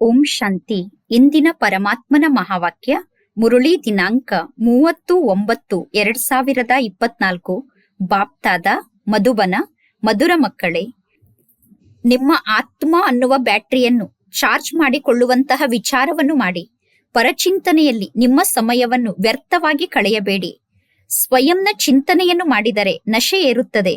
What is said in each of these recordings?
ಓಂ ಶಾಂತಿ. ಇಂದಿನ ಪರಮಾತ್ಮನ ಮಹಾವಾಕ್ಯ, ಮುರುಳಿ ದಿನಾಂಕ ಮೂವತ್ತು ಒಂಬತ್ತು ಎರಡ್ ಸಾವಿರದ ಇಪ್ಪತ್ನಾಲ್ಕು. ಬಾಪ್ತಾದ, ಮಧುಬನ, ಮಧುರ ಮಕ್ಕಳೇ, ನಿಮ್ಮ ಆತ್ಮ ಅನ್ನುವ ಬ್ಯಾಟರಿಯನ್ನು ಚಾರ್ಜ್ ಮಾಡಿಕೊಳ್ಳುವಂತಹ ವಿಚಾರವನ್ನು ಮಾಡಿ. ಪರಚಿಂತನೆಯಲ್ಲಿ ನಿಮ್ಮ ಸಮಯವನ್ನು ವ್ಯರ್ಥವಾಗಿ ಕಳೆಯಬೇಡಿ. ಸ್ವಯಂನ ಚಿಂತನೆಯನ್ನು ಮಾಡಿದರೆ ನಶೆ ಏರುತ್ತದೆ.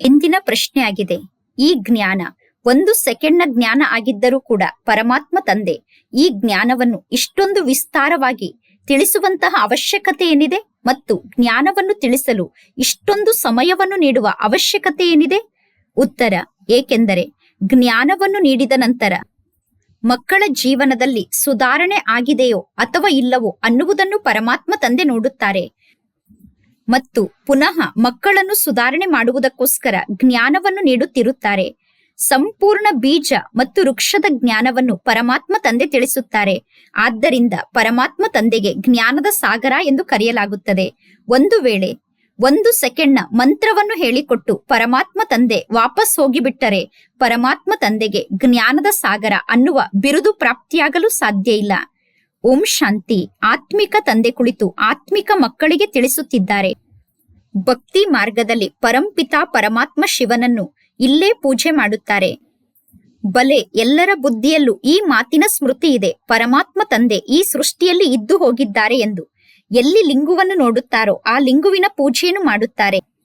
ಇಂದಿನ ಪ್ರಶ್ನೆ ಆಗಿದೆ ಈ ಜ್ಞಾನ ಒಂದು ಸೆಕೆಂಡ್ನ ಜ್ಞಾನ ಆಗಿದ್ದರೂ ಕೂಡ ಪರಮಾತ್ಮ ತಂದೆ ಈ ಜ್ಞಾನವನ್ನು ಇಷ್ಟೊಂದು ವಿಸ್ತಾರವಾಗಿ ತಿಳಿಸುವಂತಹ ಅವಶ್ಯಕತೆ ಏನಿದೆ ಮತ್ತು ಜ್ಞಾನವನ್ನು ತಿಳಿಸಲು ಇಷ್ಟೊಂದು ಸಮಯವನ್ನು ನೀಡುವ ಅವಶ್ಯಕತೆ ಏನಿದೆ? ಉತ್ತರ, ಏಕೆಂದರೆ ಜ್ಞಾನವನ್ನು ನೀಡಿದ ನಂತರ ಮಕ್ಕಳ ಜೀವನದಲ್ಲಿ ಸುಧಾರಣೆ ಆಗಿದೆಯೋ ಅಥವಾ ಇಲ್ಲವೋ ಅನ್ನುವುದನ್ನು ಪರಮಾತ್ಮ ತಂದೆ ನೋಡುತ್ತಾರೆ. ಮತ್ತು ಪುನಃ ಮಕ್ಕಳನ್ನು ಸುಧಾರಣೆ ಮಾಡುವುದಕ್ಕೋಸ್ಕರ ಜ್ಞಾನವನ್ನು ನೀಡುತ್ತಿರುತ್ತಾರೆ. ಸಂಪೂರ್ಣ ಬೀಜ ಮತ್ತು ವೃಕ್ಷದ ಜ್ಞಾನವನ್ನು ಪರಮಾತ್ಮ ತಂದೆ ತಿಳಿಸುತ್ತಾರೆ. ಆದ್ದರಿಂದ ಪರಮಾತ್ಮ ತಂದೆಗೆ ಜ್ಞಾನದ ಸಾಗರ ಎಂದು ಕರೆಯಲಾಗುತ್ತದೆ. ಒಂದು ವೇಳೆ ಒಂದು ಸೆಕೆಂಡ್ನ ಮಂತ್ರವನ್ನು ಹೇಳಿಕೊಟ್ಟು ಪರಮಾತ್ಮ ತಂದೆ ವಾಪಸ್ ಹೋಗಿಬಿಟ್ಟರೆ ಪರಮಾತ್ಮ ತಂದೆಗೆ ಜ್ಞಾನದ ಸಾಗರ ಅನ್ನುವ ಬಿರುದು ಪ್ರಾಪ್ತಿಯಾಗಲು ಸಾಧ್ಯ ಇಲ್ಲ. ಓಂ ಶಾಂತಿ. ಆತ್ಮಿಕ ತಂದೆ ಕುಳಿತು ಆತ್ಮಿಕ ಮಕ್ಕಳಿಗೆ ತಿಳಿಸುತ್ತಿದ್ದಾರೆ. ಭಕ್ತಿ ಮಾರ್ಗದಲ್ಲಿ ಪರಂಪಿತಾ ಪರಮಾತ್ಮ ಶಿವನನ್ನು ಇಲ್ಲೇ ಪೂಜೆ ಮಾಡುತ್ತಾರೆ. ಬಲೆ ಎಲ್ಲರ ಬುದ್ಧಿಯಲ್ಲೂ ಈ ಮಾತಿನ ಸ್ಮೃತಿ ಇದೆ. ಪರಮಾತ್ಮ ತಂದೆ ಈ ಸೃಷ್ಟಿಯಲ್ಲಿ ಇದ್ದು ಹೋಗಿದ್ದಾರೆ ಎಂದು ಎಲ್ಲಿ ಲಿಂಗುವನ್ನು ನೋಡುತ್ತಾರೋ ಆ ಲಿಂಗುವಿನ ಪೂಜೆಯನ್ನು ಮಾಡುತ್ತಾರೆ.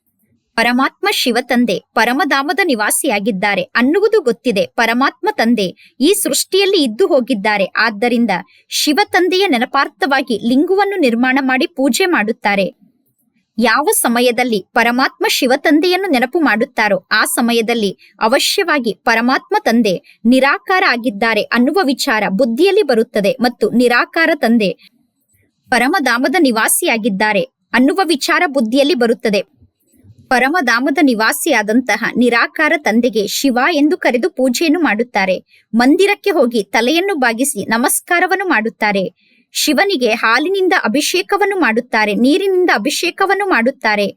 ಪರಮಾತ್ಮ ಶಿವ ತಂದೆ, ಪರಮಧಾಮದ ನಿವಾಸಿಯಾಗಿದ್ದಾರೆ. ಅನ್ನುವುದು ಗೊತ್ತಿದೆ. ಪರಮಾತ್ಮ ತಂದೆ ಈ ಸೃಷ್ಟಿಯಲ್ಲಿ ಇದ್ದು ಹೋಗಿದ್ದಾರೆ. ಆದ್ದರಿಂದ ಶಿವ ತಂದೆಯ ನೆನಪಾರ್ಥವಾಗಿ ಲಿಂಗುವನ್ನು ನಿರ್ಮಾಣ ಮಾಡಿ ಪೂಜೆ ಮಾಡುತ್ತಾರೆ. ಯಾವ ಸಮಯದಲ್ಲಿ ಪರಮಾತ್ಮ ಶಿವ ತಂದೆಯನ್ನು ನೆನಪು ಮಾಡುತ್ತಾರೋ ಆ ಸಮಯದಲ್ಲಿ ಅವಶ್ಯವಾಗಿ ಪರಮಾತ್ಮ ತಂದೆ ನಿರಾಕಾರ ಆಗಿದ್ದಾರೆ ಅನ್ನುವ ವಿಚಾರ ಬುದ್ಧಿಯಲ್ಲಿ ಬರುತ್ತದೆ ಮತ್ತು ನಿರಾಕಾರ ತಂದೆ ಪರಮಧಾಮದ ನಿವಾಸಿಯಾಗಿದ್ದಾರೆ ಅನ್ನುವ ವಿಚಾರ ಬುದ್ಧಿಯಲ್ಲಿ ಬರುತ್ತದೆ. ಪರಮಧಾಮದ ನಿವಾಸಿಯಾದಂತಹ ನಿರಾಕಾರ ತಂದೆಗೆ ಶಿವ ಎಂದು ಕರೆದು ಪೂಜೆಯನ್ನು ಮಾಡುತ್ತಾರೆ. ಮಂದಿರಕ್ಕೆ ಹೋಗಿ ತಲೆಯನ್ನು ಬಾಗಿಸಿ ನಮಸ್ಕಾರವನ್ನು ಮಾಡುತ್ತಾರೆ. ಶಿವನಿಗೆ ಹಾಲಿನಿಂದ ಅಭಿಷೇಕವನ್ನು ಮಾಡುತ್ತಾರೆ, ನೀರಿನಿಂದ ಅಭಿಷೇಕವನ್ನು ಮಾಡುತ್ತಾರೆ.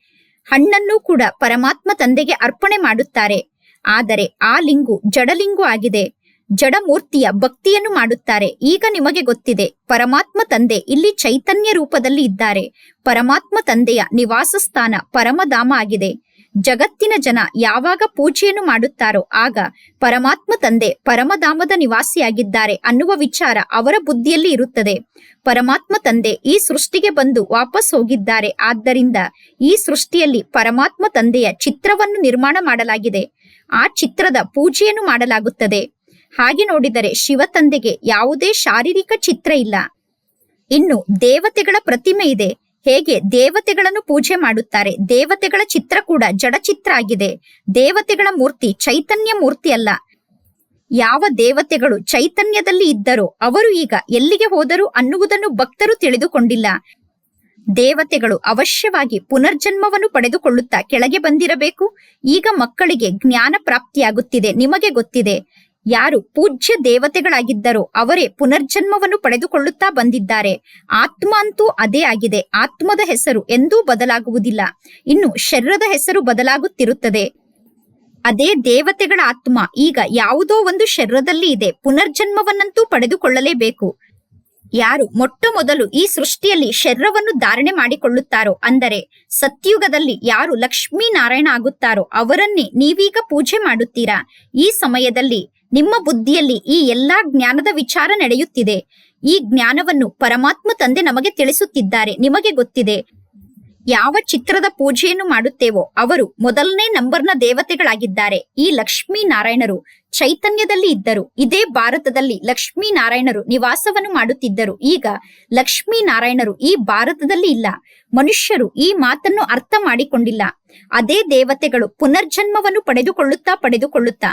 ಹಣ್ಣನ್ನು ಕೂಡ ಪರಮಾತ್ಮ ತಂದೆಗೆ ಅರ್ಪಣೆ ಮಾಡುತ್ತಾರೆ. ಆದರೆ ಆ ಲಿಂಗು ಜಡಲಿಂಗು ಆಗಿದೆ. ಜಡಮೂರ್ತಿಯ ಭಕ್ತಿಯನ್ನು ಮಾಡುತ್ತಾರೆ. ಈಗ ನಿಮಗೆ ಗೊತ್ತಿದೆ, ಪರಮಾತ್ಮ ತಂದೆ ಇಲ್ಲಿ ಚೈತನ್ಯ ರೂಪದಲ್ಲಿ ಇದ್ದಾರೆ. ಪರಮಾತ್ಮ ತಂದೆಯ ನಿವಾಸ ಸ್ಥಾನ ಪರಮಧಾಮ ಆಗಿದೆ. ಜಗತ್ತಿನ ಜನ ಯಾವಾಗ ಪೂಜೆಯನ್ನು ಮಾಡುತ್ತಾರೋ ಆಗ ಪರಮಾತ್ಮ ತಂದೆ ಪರಮಧಾಮದ ನಿವಾಸಿಯಾಗಿದ್ದಾರೆ ಅನ್ನುವ ವಿಚಾರ ಅವರ ಬುದ್ಧಿಯಲ್ಲಿ ಇರುತ್ತದೆ. ಪರಮಾತ್ಮ ತಂದೆ ಈ ಸೃಷ್ಟಿಗೆ ಬಂದು ವಾಪಸ್ ಹೋಗಿದ್ದಾರೆ. ಆದ್ದರಿಂದ ಈ ಸೃಷ್ಟಿಯಲ್ಲಿ ಪರಮಾತ್ಮ ತಂದೆಯ ಚಿತ್ರವನ್ನು ನಿರ್ಮಾಣ ಮಾಡಲಾಗಿದೆ. ಆ ಚಿತ್ರದ ಪೂಜೆಯನ್ನು ಮಾಡಲಾಗುತ್ತದೆ. ಹಾಗೆ ನೋಡಿದರೆ ಶಿವ ತಂದೆಗೆ ಯಾವುದೇ ಶಾರೀರಿಕ ಚಿತ್ರ ಇಲ್ಲ. ಇನ್ನು ದೇವತೆಗಳ ಪ್ರತಿಮೆ ಇದೆ. ಹೇಗೆ ದೇವತೆಗಳನ್ನು ಪೂಜೆ ಮಾಡುತ್ತಾರೆ? ದೇವತೆಗಳ ಚಿತ್ರ ಕೂಡ ಜಡಚಿತ್ರ ಆಗಿದೆ. ದೇವತೆಗಳ ಮೂರ್ತಿ ಚೈತನ್ಯ ಮೂರ್ತಿ ಅಲ್ಲ. ಯಾವ ದೇವತೆಗಳು ಚೈತನ್ಯದಲ್ಲಿ ಇದ್ದರೋ ಅವರು ಈಗ ಎಲ್ಲಿಗೆ ಹೋದರು ಅನ್ನುವುದನ್ನು ಭಕ್ತರು ತಿಳಿದುಕೊಂಡಿಲ್ಲ. ದೇವತೆಗಳು ಅವಶ್ಯವಾಗಿ ಪುನರ್ಜನ್ಮವನ್ನು ಪಡೆದುಕೊಳ್ಳುತ್ತಾ ಕೆಳಗೆ ಬಂದಿರಬೇಕು. ಈಗ ಮಕ್ಕಳಿಗೆ ಜ್ಞಾನ ಪ್ರಾಪ್ತಿಯಾಗುತ್ತಿದೆ. ನಿಮಗೆ ಗೊತ್ತಿದೆ. ಯಾರು ಪೂಜ್ಯ ದೇವತೆಗಳಾಗಿದ್ದರೋ ಅವರೇ ಪುನರ್ಜನ್ಮವನ್ನು ಪಡೆದುಕೊಳ್ಳುತ್ತಾ ಬಂದಿದ್ದಾರೆ. ಆತ್ಮ ಅಂತೂ ಅದೇ ಆಗಿದೆ. ಆತ್ಮದ ಹೆಸರು ಎಂದೂ ಬದಲಾಗುವುದಿಲ್ಲ. ಇನ್ನು ಶರೀರದ ಹೆಸರು ಬದಲಾಗುತ್ತಿರುತ್ತದೆ. ಅದೇ ದೇವತೆಗಳ ಆತ್ಮ. ಈಗ ಯಾವುದೋ ಒಂದು ಶರೀರದಲ್ಲಿ ಇದೆ. ಪುನರ್ಜನ್ಮವನ್ನಂತೂ ಪಡೆದುಕೊಳ್ಳಲೇಬೇಕು. ಯಾರು ಮೊಟ್ಟ ಮೊದಲು ಈ ಸೃಷ್ಟಿಯಲ್ಲಿ ಶರೀರವನ್ನು ಧಾರಣೆ ಮಾಡಿಕೊಳ್ಳುತ್ತಾರೋ ಅಂದರೆ ಸತ್ಯುಗದಲ್ಲಿ ಯಾರು ಲಕ್ಷ್ಮೀ ನಾರಾಯಣ ಆಗುತ್ತಾರೋ ಅವರನ್ನೇ ನೀವೀಗ ಪೂಜೆ ಮಾಡುತ್ತೀರಾ? ಈ ಸಮಯದಲ್ಲಿ ನಿಮ್ಮ ಬುದ್ಧಿಯಲ್ಲಿ ಈ ಎಲ್ಲಾ ಜ್ಞಾನದ ವಿಚಾರ ನಡೆಯುತ್ತಿದೆ. ಈ ಜ್ಞಾನವನ್ನು ಪರಮಾತ್ಮ ತಂದೆ ನಮಗೆ ತಿಳಿಸುತ್ತಿದ್ದಾರೆ. ನಿಮಗೆ ಗೊತ್ತಿದೆ. ಯಾವ ಚಿತ್ರದ ಪೂಜೆಯನ್ನು ಮಾಡುತ್ತೇವೋ ಅವರು ಮೊದಲನೇ ನಂಬರ್ನ ದೇವತೆಗಳಾಗಿದ್ದಾರೆ. ಈ ಲಕ್ಷ್ಮೀ ನಾರಾಯಣರು ಚೈತನ್ಯದಲ್ಲಿ ಇದ್ದರು. ಇದೇ ಭಾರತದಲ್ಲಿ ಲಕ್ಷ್ಮೀ ನಾರಾಯಣರು ನಿವಾಸವನ್ನು ಮಾಡುತ್ತಿದ್ದರು. ಈಗ ಲಕ್ಷ್ಮೀ ನಾರಾಯಣರು ಈ ಭಾರತದಲ್ಲಿ ಇಲ್ಲ. ಮನುಷ್ಯರು ಈ ಮಾತನ್ನು ಅರ್ಥ ಮಾಡಿಕೊಂಡಿಲ್ಲ. ಅದೇ ದೇವತೆಗಳು ಪುನರ್ಜನ್ಮವನ್ನು ಪಡೆದುಕೊಳ್ಳುತ್ತಾ ಪಡೆದುಕೊಳ್ಳುತ್ತಾ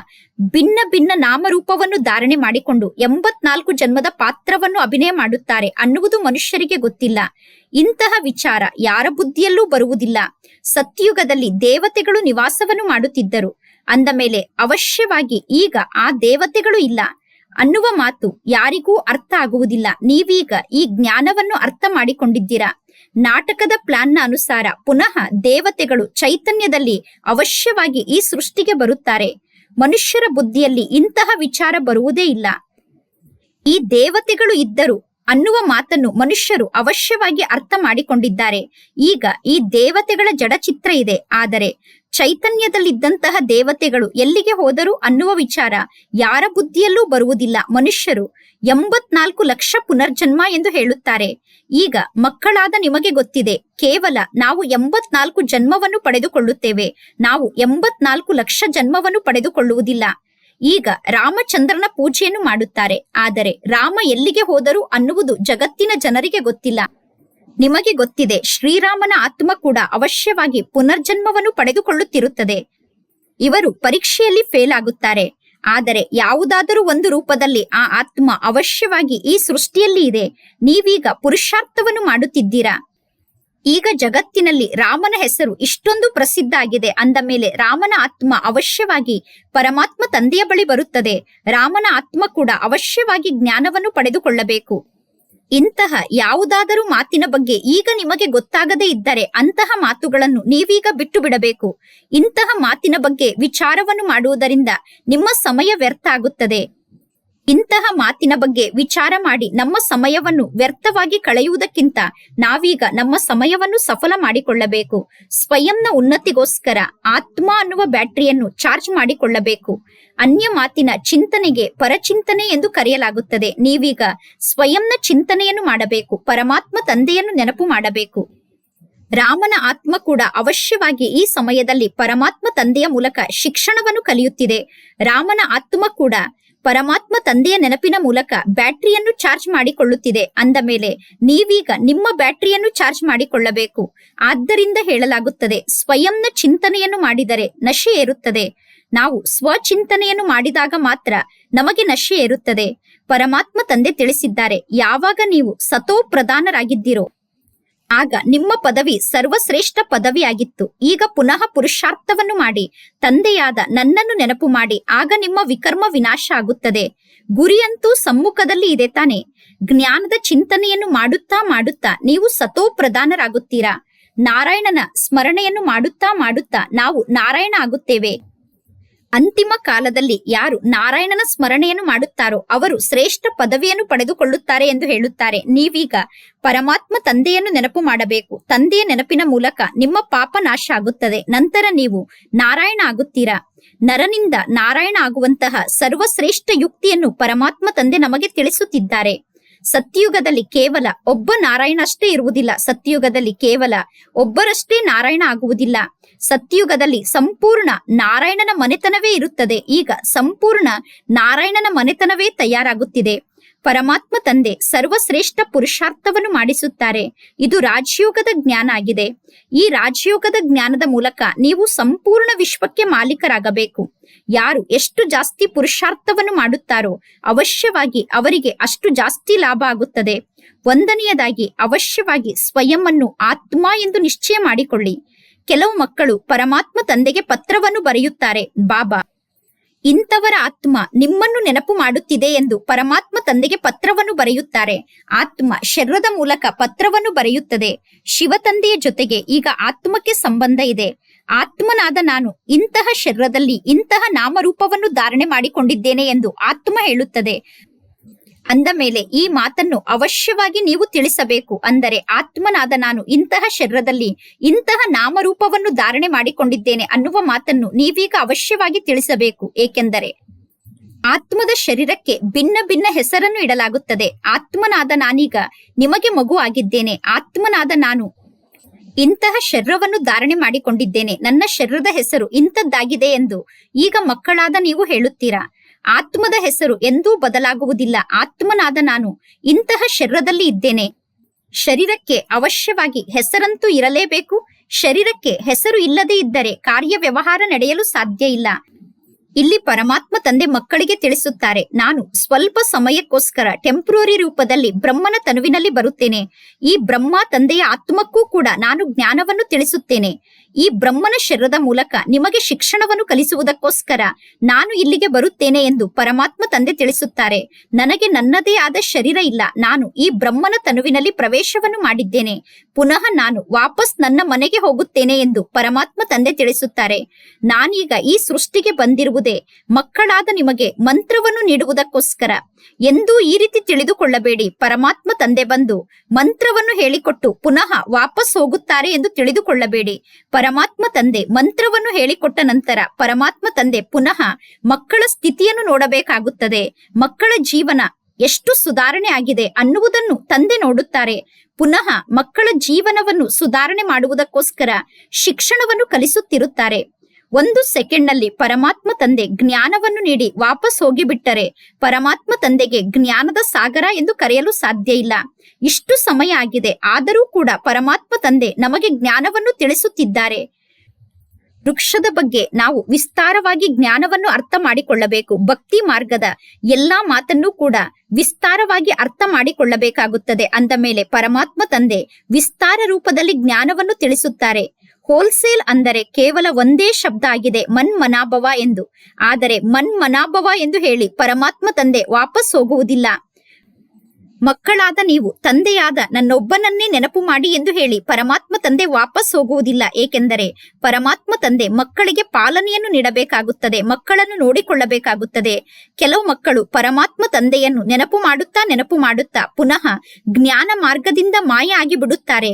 ಭಿನ್ನ ಭಿನ್ನ ನಾಮರೂಪವನ್ನು ಧಾರಣೆ ಮಾಡಿಕೊಂಡು ಎಂಬತ್ನಾಲ್ಕು ಜನ್ಮದ ಪಾತ್ರವನ್ನು ಅಭಿನಯ ಮಾಡುತ್ತಾರೆ ಅನ್ನುವುದು ಮನುಷ್ಯರಿಗೆ ಗೊತ್ತಿಲ್ಲ. ಇಂತಹ ವಿಚಾರ ಯಾರ ಬುದ್ಧಿಯಲ್ಲೂ ಬರುವುದಿಲ್ಲ. ಸತ್ಯುಗದಲ್ಲಿ ದೇವತೆಗಳು ನಿವಾಸವನ್ನು ಮಾಡುತ್ತಿದ್ದರು. ಅಂದ ಮೇಲೆ ಅವಶ್ಯವಾಗಿ ಈಗ ಆ ದೇವತೆಗಳು ಇಲ್ಲ. ಅನ್ನುವ ಮಾತು ಯಾರಿಗೂ ಅರ್ಥ ಆಗುವುದಿಲ್ಲ. ನೀವೀಗ ಈ ಜ್ಞಾನವನ್ನು ಅರ್ಥ ಮಾಡಿಕೊಂಡಿದ್ದೀರಾ? ನಾಟಕದ ಪ್ಲಾನ್ನ ಅನುಸಾರ ಪುನಃ ದೇವತೆಗಳು ಚೈತನ್ಯದಲ್ಲಿ ಅವಶ್ಯವಾಗಿ ಈ ಸೃಷ್ಟಿಗೆ ಬರುತ್ತಾರೆ. ಮನುಷ್ಯರ ಬುದ್ಧಿಯಲ್ಲಿ ಇಂತಹ ವಿಚಾರ ಬರುವುದೇ ಇಲ್ಲ. ಈ ದೇವತೆಗಳು ಇದ್ದರು ಅನ್ನುವ ಮಾತನ್ನು ಮನುಷ್ಯರು ಅವಶ್ಯವಾಗಿ ಅರ್ಥ ಮಾಡಿಕೊಂಡಿದ್ದಾರೆ. ಈಗ ಈ ದೇವತೆಗಳ ಜಡಚಿತ್ರ ಇದೆ. ಆದರೆ ಚೈತನ್ಯದಲ್ಲಿದ್ದಂತಹ ದೇವತೆಗಳು ಎಲ್ಲಿಗೆ ಹೋದರು ಅನ್ನುವ ವಿಚಾರ ಯಾರ ಬುದ್ಧಿಯಲ್ಲೂ ಬರುವುದಿಲ್ಲ ಮನುಷ್ಯರು. ಎಂಬತ್ನಾಲ್ಕು ಲಕ್ಷ ಪುನರ್ಜನ್ಮ ಎಂದು ಹೇಳುತ್ತಾರೆ. ಈಗ ಮಕ್ಕಳಾದ ನಿಮಗೆ ಗೊತ್ತಿದೆ, ಕೇವಲ ನಾವು ಎಂಬತ್ನಾಲ್ಕು ಜನ್ಮವನ್ನು ಪಡೆದುಕೊಳ್ಳುತ್ತೇವೆ. ನಾವು ಎಂಬತ್ನಾಲ್ಕು ಲಕ್ಷ ಜನ್ಮವನ್ನು ಪಡೆದುಕೊಳ್ಳುವುದಿಲ್ಲ. ಈಗ ರಾಮಚಂದ್ರನ ಪೂಜೆಯನ್ನು ಮಾಡುತ್ತಾರೆ. ಆದರೆ ರಾಮ ಎಲ್ಲಿಗೆ ಹೋದರು ಅನ್ನುವುದು ಜಗತ್ತಿನ ಜನರಿಗೆ ಗೊತ್ತಿಲ್ಲ. ನಿಮಗೆ ಗೊತ್ತಿದೆ, ಶ್ರೀರಾಮನ ಆತ್ಮ ಕೂಡ ಅವಶ್ಯವಾಗಿ ಪುನರ್ಜನ್ಮವನ್ನು ಪಡೆದುಕೊಳ್ಳುತ್ತಿರುತ್ತದೆ. ಇವರು ಪರೀಕ್ಷೆಯಲ್ಲಿ ಫೇಲ್ ಆಗುತ್ತಾರೆ. ಆದರೆ ಯಾವುದಾದರೂ ಒಂದು ರೂಪದಲ್ಲಿ ಆ ಆತ್ಮ ಅವಶ್ಯವಾಗಿ ಈ ಸೃಷ್ಟಿಯಲ್ಲಿ ಇದೆ. ನೀವೀಗ ಪುರುಷಾರ್ಥವನ್ನು ಮಾಡುತ್ತಿದ್ದೀರಾ? ಈಗ ಜಗತ್ತಿನಲ್ಲಿ ರಾಮನ ಹೆಸರು ಇಷ್ಟೊಂದು ಪ್ರಸಿದ್ಧ ಆಗಿದೆ. ಅಂದ ಮೇಲೆ ರಾಮನ ಆತ್ಮ ಅವಶ್ಯವಾಗಿ ಪರಮಾತ್ಮ ತಂದೆಯ ಬಳಿ ಬರುತ್ತದೆ. ರಾಮನ ಆತ್ಮ ಕೂಡ ಅವಶ್ಯವಾಗಿ ಜ್ಞಾನವನ್ನು ಪಡೆದುಕೊಳ್ಳಬೇಕು. ಇಂತಹ ಯಾವುದಾದರೂ ಮಾತಿನ ಬಗ್ಗೆ ಈಗ ನಿಮಗೆ ಗೊತ್ತಾಗದೇ ಇದ್ದರೆ ಅಂತಹ ಮಾತುಗಳನ್ನು ನೀವೀಗ ಬಿಟ್ಟು ಬಿಡಬೇಕು. ಇಂತಹ ಮಾತಿನ ಬಗ್ಗೆ ವಿಚಾರವನ್ನು ಮಾಡುವುದರಿಂದ ನಿಮ್ಮ ಸಮಯ ವ್ಯರ್ಥ ಆಗುತ್ತದೆ. ಇಂತಹ ಮಾತಿನ ಬಗ್ಗೆ ವಿಚಾರ ಮಾಡಿ ನಮ್ಮ ಸಮಯವನ್ನು ವ್ಯರ್ಥವಾಗಿ ಕಳೆಯುವುದಕ್ಕಿಂತ ನಾವೀಗ ನಮ್ಮ ಸಮಯವನ್ನು ಸಫಲ ಮಾಡಿಕೊಳ್ಳಬೇಕು. ಸ್ವಯಂನ ಉನ್ನತಿಗೋಸ್ಕರ ಆತ್ಮ ಅನ್ನುವ ಬ್ಯಾಟರಿಯನ್ನು ಚಾರ್ಜ್ ಮಾಡಿಕೊಳ್ಳಬೇಕು. ಅನ್ಯ ಮಾತಿನ ಚಿಂತನೆಗೆ ಪರಚಿಂತನೆ ಎಂದು ಕರೆಯಲಾಗುತ್ತದೆ. ನೀವೀಗ ಸ್ವಯಂನ ಚಿಂತನೆಯನ್ನು ಮಾಡಬೇಕು. ಪರಮಾತ್ಮ ತಂದೆಯನ್ನು ನೆನಪು ಮಾಡಬೇಕು. ರಾಮನ ಆತ್ಮ ಕೂಡ ಅವಶ್ಯವಾಗಿ ಈ ಸಮಯದಲ್ಲಿ ಪರಮಾತ್ಮ ತಂದೆಯ ಮೂಲಕ ಶಿಕ್ಷಣವನ್ನು ಕಲಿಯುತ್ತಿದೆ. ರಾಮನ ಆತ್ಮ ಕೂಡ ಪರಮಾತ್ಮ ತಂದೆಯ ನೆನಪಿನ ಮೂಲಕ ಬ್ಯಾಟರಿಯನ್ನು ಚಾರ್ಜ್ ಮಾಡಿಕೊಳ್ಳುತ್ತಿದೆ. ಅಂದ ಮೇಲೆ, ನೀವೀಗ ನಿಮ್ಮ ಬ್ಯಾಟರಿಯನ್ನು ಚಾರ್ಜ್ ಮಾಡಿಕೊಳ್ಳಬೇಕು. ಆದ್ದರಿಂದ ಹೇಳಲಾಗುತ್ತದೆ, ಸ್ವಯಂನ ಚಿಂತನೆಯನ್ನು ಮಾಡಿದರೆ ನಶೆ ಏರುತ್ತದೆ. ನಾವು ಸ್ವಚಿಂತನೆಯನ್ನು ಮಾಡಿದಾಗ ಮಾತ್ರ ನಮಗೆ ನಶೆ ಏರುತ್ತದೆ. ಪರಮಾತ್ಮ ತಂದೆ ತಿಳಿಸಿದ್ದಾರೆ, ಯಾವಾಗ ನೀವು ಸತೋ ಪ್ರಧಾನರಾಗಿದ್ದೀರೋ ಆಗ ನಿಮ್ಮ ಪದವಿ ಸರ್ವಶ್ರೇಷ್ಠ ಪದವಿಯಾಗಿತ್ತು. ಈಗ ಪುನಃ ಪುರುಷಾರ್ಥವನ್ನು ಮಾಡಿ. ತಂದೆಯಾದ ನನ್ನನ್ನು ನೆನಪು ಮಾಡಿ. ಆಗ ನಿಮ್ಮ ವಿಕರ್ಮ ವಿನಾಶ ಆಗುತ್ತದೆ. ಗುರಿಯಂತೂ ಸಮ್ಮುಖದಲ್ಲಿ ಇದೆ ತಾನೆ. ಜ್ಞಾನದ ಚಿಂತನೆಯನ್ನು ಮಾಡುತ್ತಾ ಮಾಡುತ್ತಾ ನೀವು ಸತೋ ಪ್ರಧಾನರಾಗುತ್ತೀರಾ ನಾರಾಯಣನ ಸ್ಮರಣೆಯನ್ನು ಮಾಡುತ್ತಾ ಮಾಡುತ್ತಾ ನಾವು ನಾರಾಯಣ ಆಗುತ್ತೇವೆ. ಅಂತಿಮ ಕಾಲದಲ್ಲಿ ಯಾರು ನಾರಾಯಣನ ಸ್ಮರಣೆಯನ್ನು ಮಾಡುತ್ತಾರೋ ಅವರು ಶ್ರೇಷ್ಠ ಪದವಿಯನ್ನು ಪಡೆದುಕೊಳ್ಳುತ್ತಾರೆ ಎಂದು ಹೇಳುತ್ತಾರೆ. ನೀವೀಗ ಪರಮಾತ್ಮ ತಂದೆಯನ್ನು ನೆನಪು ಮಾಡಬೇಕು. ತಂದೆಯ ನೆನಪಿನ ಮೂಲಕ ನಿಮ್ಮ ಪಾಪ ನಾಶ ಆಗುತ್ತದೆ. ನಂತರ ನೀವು ನಾರಾಯಣ ಆಗುತ್ತೀರಾ? ನರನಿಂದ ನಾರಾಯಣ ಆಗುವಂತಹ ಸರ್ವಶ್ರೇಷ್ಠ ಯುಕ್ತಿಯನ್ನು ಪರಮಾತ್ಮ ತಂದೆ ನಮಗೆ ತಿಳಿಸುತ್ತಿದ್ದಾರೆ. ಸತ್ಯುಗದಲ್ಲಿ ಕೇವಲ ಒಬ್ಬ ನಾರಾಯಣ ಅಷ್ಟೇ ಇರುವುದಿಲ್ಲ. ಸತ್ಯುಗದಲ್ಲಿ ಕೇವಲ ಒಬ್ಬರಷ್ಟೇ ನಾರಾಯಣ ಆಗುವುದಿಲ್ಲ. ಸತ್ಯುಗದಲ್ಲಿ ಸಂಪೂರ್ಣ ನಾರಾಯಣನ ಮನೆತನವೇ ಇರುತ್ತದೆ. ಈಗ ಸಂಪೂರ್ಣ ನಾರಾಯಣನ ಮನೆತನವೇ ತಯಾರಾಗುತ್ತಿದೆ. ಪರಮಾತ್ಮ ತಂದೆ ಸರ್ವಶ್ರೇಷ್ಠ ಪುರುಷಾರ್ಥವನ್ನು ಮಾಡಿಸುತ್ತಾರೆ. ಇದು ರಾಜಯೋಗದ ಜ್ಞಾನ ಆಗಿದೆ. ಈ ರಾಜಯೋಗದ ಜ್ಞಾನದ ಮೂಲಕ ನೀವು ಸಂಪೂರ್ಣ ವಿಶ್ವಕ್ಕೆ ಮಾಲೀಕರಾಗಬೇಕು. ಯಾರು ಎಷ್ಟು ಜಾಸ್ತಿ ಪುರುಷಾರ್ಥವನ್ನು ಮಾಡುತ್ತಾರೋ ಅವಶ್ಯವಾಗಿ ಅವರಿಗೆ ಅಷ್ಟು ಜಾಸ್ತಿ ಲಾಭ ಆಗುತ್ತದೆ. ಒಂದನೆಯದಾಗಿ ಅವಶ್ಯವಾಗಿ ಸ್ವಯಂವನ್ನು ಆತ್ಮ ಎಂದು ನಿಶ್ಚಯ ಮಾಡಿಕೊಳ್ಳಿ. ಕೆಲವು ಮಕ್ಕಳು ಪರಮಾತ್ಮ ತಂದೆಗೆ ಪತ್ರವನ್ನು ಬರೆಯುತ್ತಾರೆ, ಬಾಬಾ ಇಂಥವರ ಆತ್ಮ ನಿಮ್ಮನ್ನು ನೆನಪು ಮಾಡುತ್ತಿದೆ ಎಂದು ಪರಮಾತ್ಮ ತಂದೆಗೆ ಪತ್ರವನ್ನು ಬರೆಯುತ್ತಾರೆ. ಆತ್ಮ ಶರೀರದ ಮೂಲಕ ಪತ್ರವನ್ನು ಬರೆಯುತ್ತದೆ. ಶಿವ ತಂದೆಯ ಜೊತೆಗೆ ಈಗ ಆತ್ಮಕ್ಕೆ ಸಂಬಂಧ ಇದೆ. ಆತ್ಮನಾದ ನಾನು ಇಂತಹ ಶರೀರದಲ್ಲಿ ಇಂತಹ ನಾಮರೂಪವನ್ನು ಧಾರಣೆ ಮಾಡಿಕೊಂಡಿದ್ದೇನೆ ಎಂದು ಆತ್ಮ ಹೇಳುತ್ತದೆ. ಅಂದ ಮೇಲೆ ಈ ಮಾತನ್ನು ಅವಶ್ಯವಾಗಿ ನೀವು ತಿಳಿಸಬೇಕು. ಅಂದರೆ ಆತ್ಮನಾದ ನಾನು ಇಂತಹ ಶರೀರದಲ್ಲಿ ಇಂತಹ ನಾಮರೂಪವನ್ನು ಧಾರಣೆ ಮಾಡಿಕೊಂಡಿದ್ದೇನೆ ಅನ್ನುವ ಮಾತನ್ನು ನೀವೀಗ ಅವಶ್ಯವಾಗಿ ತಿಳಿಸಬೇಕು. ಏಕೆಂದರೆ ಆತ್ಮದ ಶರೀರಕ್ಕೆ ಭಿನ್ನ ಭಿನ್ನ ಹೆಸರನ್ನು ಇಡಲಾಗುತ್ತದೆ. ಆತ್ಮನಾದ ನಾನೀಗ ನಿಮಗೆ ಮಗು ಆಗಿದ್ದೇನೆ. ಆತ್ಮನಾದ ನಾನು ಇಂತಹ ಶರೀರವನ್ನು ಧಾರಣೆ ಮಾಡಿಕೊಂಡಿದ್ದೇನೆ. ನನ್ನ ಶರೀರದ ಹೆಸರು ಇಂಥದ್ದಾಗಿದೆ ಎಂದು ಈಗ ಮಕ್ಕಳಾದ ನೀವು ಹೇಳುತ್ತೀರಾ? ಆತ್ಮದ ಹೆಸರು ಎಂದೂ ಬದಲಾಗುವುದಿಲ್ಲ. ಆತ್ಮನಾದ ನಾನು ಇಂತಹ ಶರೀರದಲ್ಲಿ ಇದ್ದೇನೆ. ಶರೀರಕ್ಕೆ ಅವಶ್ಯವಾಗಿ ಹೆಸರಂತೂ ಇರಲೇಬೇಕು. ಶರೀರಕ್ಕೆ ಹೆಸರು ಇಲ್ಲದೇ ಇದ್ದರೆ ಕಾರ್ಯ ವ್ಯವಹಾರ ನಡೆಯಲು ಸಾಧ್ಯ ಇಲ್ಲ. ಇಲ್ಲಿ ಪರಮಾತ್ಮ ತಂದೆ ಮಕ್ಕಳಿಗೆ ತಿಳಿಸುತ್ತಾರೆ, ನಾನು ಸ್ವಲ್ಪ ಸಮಯಕ್ಕೋಸ್ಕರ ಟೆಂಪ್ರರಿ ರೂಪದಲ್ಲಿ ಬ್ರಹ್ಮನ ತನುವಿನಲ್ಲಿ ಬರುತ್ತೇನೆ. ಈ ಬ್ರಹ್ಮ ತಂದೆಯ ಆತ್ಮಕ್ಕೂ ಕೂಡ ನಾನು ಜ್ಞಾನವನ್ನು ತಿಳಿಸುತ್ತೇನೆ. ಈ ಬ್ರಹ್ಮನ ಶರೀರದ ಮೂಲಕ ನಿಮಗೆ ಶಿಕ್ಷಣವನ್ನು ಕಲಿಸುವುದಕ್ಕೋಸ್ಕರ ನಾನು ಇಲ್ಲಿಗೆ ಬರುತ್ತೇನೆ ಎಂದು ಪರಮಾತ್ಮ ತಂದೆ ತಿಳಿಸುತ್ತಾರೆ. ನನಗೆ ನನ್ನದೇ ಆದ ಶರೀರ ಇಲ್ಲ. ನಾನು ಈ ಬ್ರಹ್ಮನ ತನುವಿನಲ್ಲಿ ಪ್ರವೇಶವನ್ನು ಮಾಡಿದ್ದೇನೆ. ಪುನಃ ನಾನು ವಾಪಸ್ ನನ್ನ ಮನೆಗೆ ಹೋಗುತ್ತೇನೆ ಎಂದು ಪರಮಾತ್ಮ ತಂದೆ ತಿಳಿಸುತ್ತಾರೆ. ನಾನೀಗ ಈ ಸೃಷ್ಟಿಗೆ ಬಂದಿರುವುದೇ ಮಕ್ಕಳಾದ ನಿಮಗೆ ಮಂತ್ರವನ್ನು ನೀಡುವುದಕ್ಕೋಸ್ಕರ. ಎಂದೂ ಈ ರೀತಿ ತಿಳಿದುಕೊಳ್ಳಬೇಡಿ. ಪರಮಾತ್ಮ ತಂದೆ ಬಂದು ಮಂತ್ರವನ್ನು ಹೇಳಿಕೊಟ್ಟು ಪುನಃ ವಾಪಸ್ ಹೋಗುತ್ತಾರೆ ಎಂದು ತಿಳಿದುಕೊಳ್ಳಬೇಡಿ. ಪರಮಾತ್ಮ ತಂದೆ ಮಂತ್ರವನ್ನು ಹೇಳಿಕೊಟ್ಟ ನಂತರ ಪರಮಾತ್ಮ ತಂದೆ ಪುನಃ ಮಕ್ಕಳ ಸ್ಥಿತಿಯನ್ನು ನೋಡಬೇಕಾಗುತ್ತದೆ. ಮಕ್ಕಳ ಜೀವನ ಎಷ್ಟು ಸುಧಾರಣೆ ಆಗಿದೆ ಅನ್ನುವುದನ್ನು ತಂದೆ ನೋಡುತ್ತಾರೆ. ಪುನಃ ಮಕ್ಕಳ ಜೀವನವನ್ನು ಸುಧಾರಣೆ ಮಾಡುವುದಕ್ಕೋಸ್ಕರ ಶಿಕ್ಷಣವನ್ನು ಕಲಿಸುತ್ತಿರುತ್ತಾರೆ. ಒಂದು ಸೆಕೆಂಡ್ನಲ್ಲಿ ಪರಮಾತ್ಮ ತಂದೆ ಜ್ಞಾನವನ್ನು ನೀಡಿ ವಾಪಸ್ ಹೋಗಿಬಿಟ್ಟರೆ ಪರಮಾತ್ಮ ತಂದೆಗೆ ಜ್ಞಾನದ ಸಾಗರ ಎಂದು ಕರೆಯಲು ಸಾಧ್ಯ ಇಲ್ಲ. ಇಷ್ಟು ಸಮಯ ಆಗಿದೆ, ಆದರೂ ಕೂಡ ಪರಮಾತ್ಮ ತಂದೆ ನಮಗೆ ಜ್ಞಾನವನ್ನು ತಿಳಿಸುತ್ತಿದ್ದಾರೆ. ವೃಕ್ಷದ ಬಗ್ಗೆ ನಾವು ವಿಸ್ತಾರವಾಗಿ ಜ್ಞಾನವನ್ನು ಅರ್ಥ ಮಾಡಿಕೊಳ್ಳಬೇಕು. ಭಕ್ತಿ ಮಾರ್ಗದ ಎಲ್ಲಾ ಮಾತನ್ನು ಕೂಡ ವಿಸ್ತಾರವಾಗಿ ಅರ್ಥ ಮಾಡಿಕೊಳ್ಳಬೇಕಾಗುತ್ತದೆ. ಅಂದ ಮೇಲೆ ಪರಮಾತ್ಮ ತಂದೆ ವಿಸ್ತಾರ ರೂಪದಲ್ಲಿ ಜ್ಞಾನವನ್ನು ತಿಳಿಸುತ್ತಾರೆ. ಹೋಲ್ಸೇಲ್ ಅಂದರೆ ಕೇವಲ ಒಂದೇ ಶಬ್ದ ಆಗಿದೆ ಮನ್ ಮನಾಭವ ಎಂದು. ಆದರೆ ಮನ್ ಮನಾಭವ ಎಂದು ಹೇಳಿ ಪರಮಾತ್ಮ ತಂದೆ ವಾಪಸ್ ಹೋಗುವುದಿಲ್ಲ. ಮಕ್ಕಳಾದ ನೀವು, ತಂದೆಯಾದ ನನ್ನೊಬ್ಬನನ್ನೇ ನೆನಪು ಮಾಡಿ ಎಂದು ಹೇಳಿ ಪರಮಾತ್ಮ ತಂದೆ ವಾಪಸ್ ಹೋಗುವುದಿಲ್ಲ. ಏಕೆಂದರೆ ಪರಮಾತ್ಮ ತಂದೆ ಮಕ್ಕಳಿಗೆ ಪಾಲನೆಯನ್ನು ನೀಡಬೇಕಾಗುತ್ತದೆ, ಮಕ್ಕಳನ್ನು ನೋಡಿಕೊಳ್ಳಬೇಕಾಗುತ್ತದೆ. ಕೆಲವು ಮಕ್ಕಳು ಪರಮಾತ್ಮ ತಂದೆಯನ್ನು ನೆನಪು ಮಾಡುತ್ತಾ ನೆನಪು ಮಾಡುತ್ತಾ ಪುನಃ ಜ್ಞಾನ ಮಾರ್ಗದಿಂದ ಮಾಯ ಆಗಿ ಬಿಡುತ್ತಾರೆ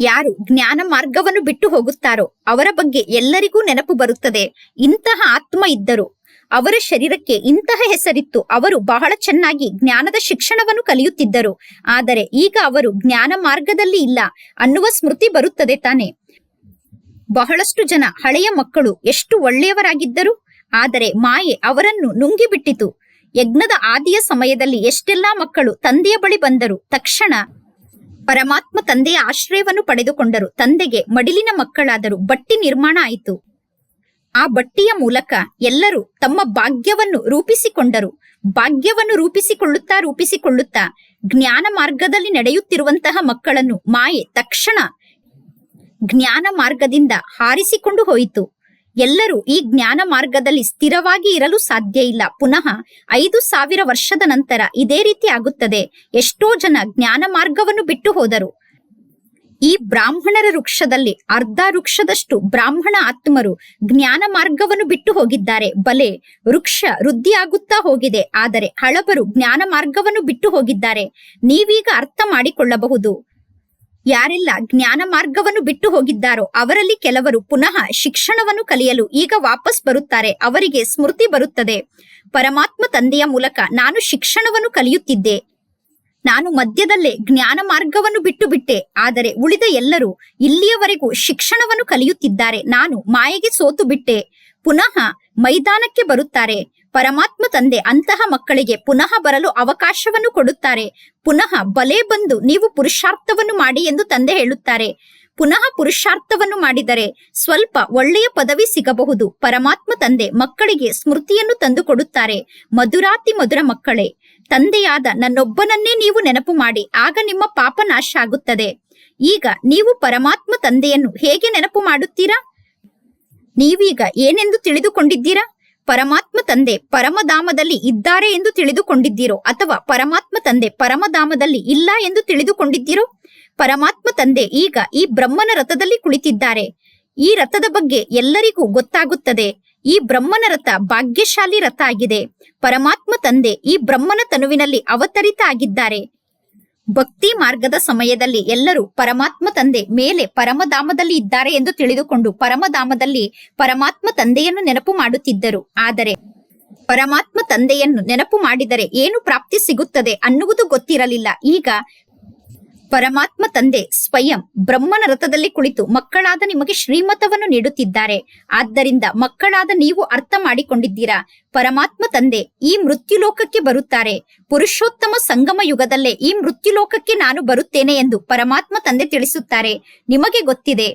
ಯಾರು ಜ್ಞಾನ ಮಾರ್ಗವನ್ನು ಬಿಟ್ಟು ಹೋಗುತ್ತಾರೋ ಅವರ ಬಗ್ಗೆ ಎಲ್ಲರಿಗೂ ನೆನಪು ಬರುತ್ತದೆ. ಇಂತಹ ಆತ್ಮ ಇದ್ದರು. ಅವರ ಶರೀರಕ್ಕೆ ಇಂತಹ ಹೆಸರಿತ್ತು. ಅವರು ಬಹಳ ಚೆನ್ನಾಗಿ ಜ್ಞಾನದ ಶಿಕ್ಷಣವನ್ನು ಕಲಿಯುತ್ತಿದ್ದರು. ಆದರೆ ಈಗ ಅವರು ಜ್ಞಾನ ಮಾರ್ಗದಲ್ಲಿ ಇಲ್ಲ ಅನ್ನುವ ಸ್ಮೃತಿ ಬರುತ್ತದೆ ತಾನೆ. ಬಹಳಷ್ಟು ಜನ ಹಳೆಯ ಮಕ್ಕಳು ಎಷ್ಟು ಒಳ್ಳೆಯವರಾಗಿದ್ದರು. ಆದರೆ ಮಾಯೆ ಅವರನ್ನು ನುಂಗಿಬಿಟ್ಟಿತು. ಯಜ್ಞದ ಆದಿಯ ಸಮಯದಲ್ಲಿ ಎಷ್ಟೆಲ್ಲಾ ಮಕ್ಕಳು ತಂದೆಯ ಬಳಿ ಬಂದರು. ತಕ್ಷಣ ಪರಮಾತ್ಮ ತಂದೆಯ ಆಶ್ರಯವನ್ನು ಪಡೆದುಕೊಂಡರು. ತಂದೆಗೆ ಮಡಿಲಿನ ಮಕ್ಕಳಾದರೂ. ಬಟ್ಟಿ ನಿರ್ಮಾಣ ಆಯಿತು. ಆ ಬಟ್ಟಿಯ ಮೂಲಕ ಎಲ್ಲರೂ ತಮ್ಮ ಭಾಗ್ಯವನ್ನು ರೂಪಿಸಿಕೊಂಡರು. ಭಾಗ್ಯವನ್ನು ರೂಪಿಸಿಕೊಳ್ಳುತ್ತಾ ರೂಪಿಸಿಕೊಳ್ಳುತ್ತಾ ಜ್ಞಾನ ಮಾರ್ಗದಲ್ಲಿ ನಡೆಯುತ್ತಿರುವಂತಹ ಮಕ್ಕಳನ್ನು ಮಾಯೆ ತಕ್ಷಣ ಜ್ಞಾನ ಮಾರ್ಗದಿಂದ ಹಾರಿಸಿಕೊಂಡು ಹೋಯಿತು. ಎಲ್ಲರೂ ಈ ಜ್ಞಾನ ಮಾರ್ಗದಲ್ಲಿ ಸ್ಥಿರವಾಗಿ ಇರಲು ಸಾಧ್ಯ ಇಲ್ಲ. ಪುನಃ ಐದು ಸಾವಿರ ವರ್ಷದ ನಂತರ ಇದೇ ರೀತಿ ಆಗುತ್ತದೆ. ಎಷ್ಟೋ ಜನ ಜ್ಞಾನ ಮಾರ್ಗವನ್ನು ಬಿಟ್ಟು ಹೋದರು. ಈ ಬ್ರಾಹ್ಮಣರ ವೃಕ್ಷದಲ್ಲಿ ಅರ್ಧ ವೃಕ್ಷದಷ್ಟು ಬ್ರಾಹ್ಮಣ ಆತ್ಮರು ಜ್ಞಾನ ಮಾರ್ಗವನ್ನು ಬಿಟ್ಟು ಹೋಗಿದ್ದಾರೆ. ಬಲೆ, ವೃಕ್ಷ ವೃದ್ಧಿಯಾಗುತ್ತಾ ಹೋಗಿದೆ. ಆದರೆ ಹಳಬರು ಜ್ಞಾನ ಮಾರ್ಗವನ್ನು ಬಿಟ್ಟು ಹೋಗಿದ್ದಾರೆ. ನೀವೀಗ ಅರ್ಥ ಮಾಡಿಕೊಳ್ಳಬಹುದು. ಯಾರೆಲ್ಲ ಜ್ಞಾನ ಮಾರ್ಗವನ್ನು ಬಿಟ್ಟು ಹೋಗಿದ್ದಾರೋ ಅವರಲ್ಲಿ ಕೆಲವರು ಪುನಃ ಶಿಕ್ಷಣವನ್ನು ಕಲಿಯಲು ಈಗ ವಾಪಸ್ ಬರುತ್ತಾರೆ, ಅವರಿಗೆ ಸ್ಮೃತಿ ಬರುತ್ತದೆ. ಪರಮಾತ್ಮ ತಂದೆಯ ಮೂಲಕ ನಾನು ಶಿಕ್ಷಣವನ್ನು ಕಲಿಯುತ್ತಿದ್ದೆ. ನಾನು ಮಧ್ಯದಲ್ಲೇ ಜ್ಞಾನ ಮಾರ್ಗವನ್ನು ಬಿಟ್ಟು ಬಿಟ್ಟೆ, ಆದರೆ ಉಳಿದ ಎಲ್ಲರೂ ಇಲ್ಲಿಯವರೆಗೂ ಶಿಕ್ಷಣವನ್ನು ಕಲಿಯುತ್ತಿದ್ದಾರೆ, ನಾನು ಮಾಯೆಗೆ ಸೋತು ಬಿಟ್ಟೆ. ಪುನಃ ಮೈದಾನಕ್ಕೆ ಬರುತ್ತಾರೆ. ಪರಮಾತ್ಮ ತಂದೆ ಅಂತಹ ಮಕ್ಕಳಿಗೆ ಪುನಃ ಬರಲು ಅವಕಾಶವನ್ನು ಕೊಡುತ್ತಾರೆ. ಪುನಃ ಬಲೆ ಬಂದು ನೀವು ಪುರುಷಾರ್ಥವನ್ನು ಮಾಡಿ ಎಂದು ತಂದೆ ಹೇಳುತ್ತಾರೆ. ಪುನಃ ಪುರುಷಾರ್ಥವನ್ನು ಮಾಡಿದರೆ ಸ್ವಲ್ಪ ಒಳ್ಳೆಯ ಪದವಿ ಸಿಗಬಹುದು. ಪರಮಾತ್ಮ ತಂದೆ ಮಕ್ಕಳಿಗೆ ಸ್ಮೃತಿಯನ್ನು ತಂದು ಕೊಡುತ್ತಾರೆ. ಮಧುರಾತಿ ಮಧುರ ಮಕ್ಕಳೇ, ತಂದೆಯಾದ ನನ್ನೊಬ್ಬನನ್ನೇ ನೀವು ನೆನಪು ಮಾಡಿ, ಆಗ ನಿಮ್ಮ ಪಾಪ ನಾಶ ಆಗುತ್ತದೆ. ಈಗ ನೀವು ಪರಮಾತ್ಮ ತಂದೆಯನ್ನು ಹೇಗೆ ನೆನಪು ಮಾಡುತ್ತೀರಾ? ನೀವೀಗ ಏನೆಂದು ತಿಳಿದುಕೊಂಡಿದ್ದೀರಾ? ಪರಮಾತ್ಮ ತಂದೆ ಪರಮಧಾಮದಲ್ಲಿ ಇದ್ದಾರೆ ಎಂದು ತಿಳಿದುಕೊಂಡಿದ್ದೀರೋ ಅಥವಾ ಪರಮಾತ್ಮ ತಂದೆ ಪರಮಧಾಮದಲ್ಲಿ ಇಲ್ಲ ಎಂದು ತಿಳಿದುಕೊಂಡಿದ್ದೀರೋ? ಪರಮಾತ್ಮ ತಂದೆ ಈಗ ಈ ಬ್ರಹ್ಮನ ರಥದಲ್ಲಿ ಕುಳಿತಿದ್ದಾರೆ. ಈ ರಥದ ಬಗ್ಗೆ ಎಲ್ಲರಿಗೂ ಗೊತ್ತಾಗುತ್ತದೆ. ಈ ಬ್ರಹ್ಮನ ರಥ ಭಾಗ್ಯಶಾಲಿ ರಥ ಆಗಿದೆ. ಪರಮಾತ್ಮ ತಂದೆ ಈ ಬ್ರಹ್ಮನ ತನುವಿನಲ್ಲಿ ಅವತರಿತ ಆಗಿದ್ದಾರೆ. ಭಕ್ತಿ ಮಾರ್ಗದ ಸಮಯದಲ್ಲಿ ಎಲ್ಲರೂ ಪರಮಾತ್ಮ ತಂದೆ ಮೇಲೆ ಪರಮಧಾಮದಲ್ಲಿ ಇದ್ದಾರೆ ಎಂದು ತಿಳಿದುಕೊಂಡು ಪರಮಧಾಮದಲ್ಲಿ ಪರಮಾತ್ಮ ತಂದೆಯನ್ನು ನೆನಪು ಮಾಡುತ್ತಿದ್ದರು. ಆದರೆ ಪರಮಾತ್ಮ ತಂದೆಯನ್ನು ನೆನಪು ಮಾಡಿದರೆ ಏನು ಪ್ರಾಪ್ತಿ ಸಿಗುತ್ತದೆ ಅನ್ನುವುದು ಗೊತ್ತಿರಲಿಲ್ಲ. ಈಗ ಪರಮಾತ್ಮ ತಂದೆ ಸ್ವಯಂ ಬ್ರಹ್ಮನ ರಥದಲ್ಲಿ ಕುಳಿತು ಮಕ್ಕಳಾದ ನಿಮಗೆ ಶ್ರೀಮತವನ್ನು ನೀಡುತ್ತಿದ್ದಾರೆ. ಆದ್ದರಿಂದ ಮಕ್ಕಳಾದ ನೀವು ಅರ್ಥ ಮಾಡಿಕೊಂಡಿದ್ದೀರಾ? ಪರಮಾತ್ಮ ತಂದೆ, ಈ ಮೃತ್ಯುಲೋಕಕ್ಕೆ ಬರುತ್ತಾರೆ. ಪುರುಷೋತ್ತಮ ಸಂಗಮ ಯುಗದಲ್ಲೇ ಈ ಮೃತ್ಯುಲೋಕಕ್ಕೆ ನಾನು ಬರುತ್ತೇನೆ ಎಂದು ಪರಮಾತ್ಮ ತಂದೆ ತಿಳಿಸುತ್ತಾರೆ. ನಿಮಗೆ ಗೊತ್ತಿದೆ.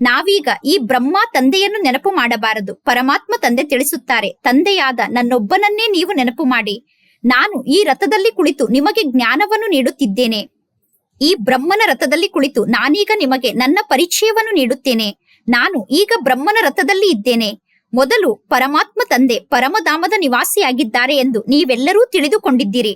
ನಾವೀಗ ಈ ಬ್ರಹ್ಮ ತಂದೆಯನ್ನು ನೆನಪು ಮಾಡಬಾರದು. ಪರಮಾತ್ಮ ತಂದೆ ತಿಳಿಸುತ್ತಾರೆ, ತಂದೆಯಾದ ನನ್ನೊಬ್ಬನನ್ನೇ ನೀವು ನೆನಪು ಮಾಡಿ. ನಾನು ಈ ರಥದಲ್ಲಿ ಕುಳಿತು ನಿಮಗೆ ಜ್ಞಾನವನ್ನು ನೀಡುತ್ತಿದ್ದೇನೆ. ಈ ಬ್ರಹ್ಮನ ರಥದಲ್ಲಿ ಕುಳಿತು ನಾನೀಗ ನಿಮಗೆ ನನ್ನ ಪರಿಚಯವನ್ನು ನೀಡುತ್ತೇನೆ. ನಾನು ಈಗ ಬ್ರಹ್ಮನ ರಥದಲ್ಲಿ ಇದ್ದೇನೆ. ಮೊದಲು ಪರಮಾತ್ಮ ತಂದೆ ಪರಮಧಾಮದ ನಿವಾಸಿಯಾಗಿದ್ದಾರೆ ಎಂದು ನೀವೆಲ್ಲರೂ ತಿಳಿದುಕೊಂಡಿದ್ದೀರಿ.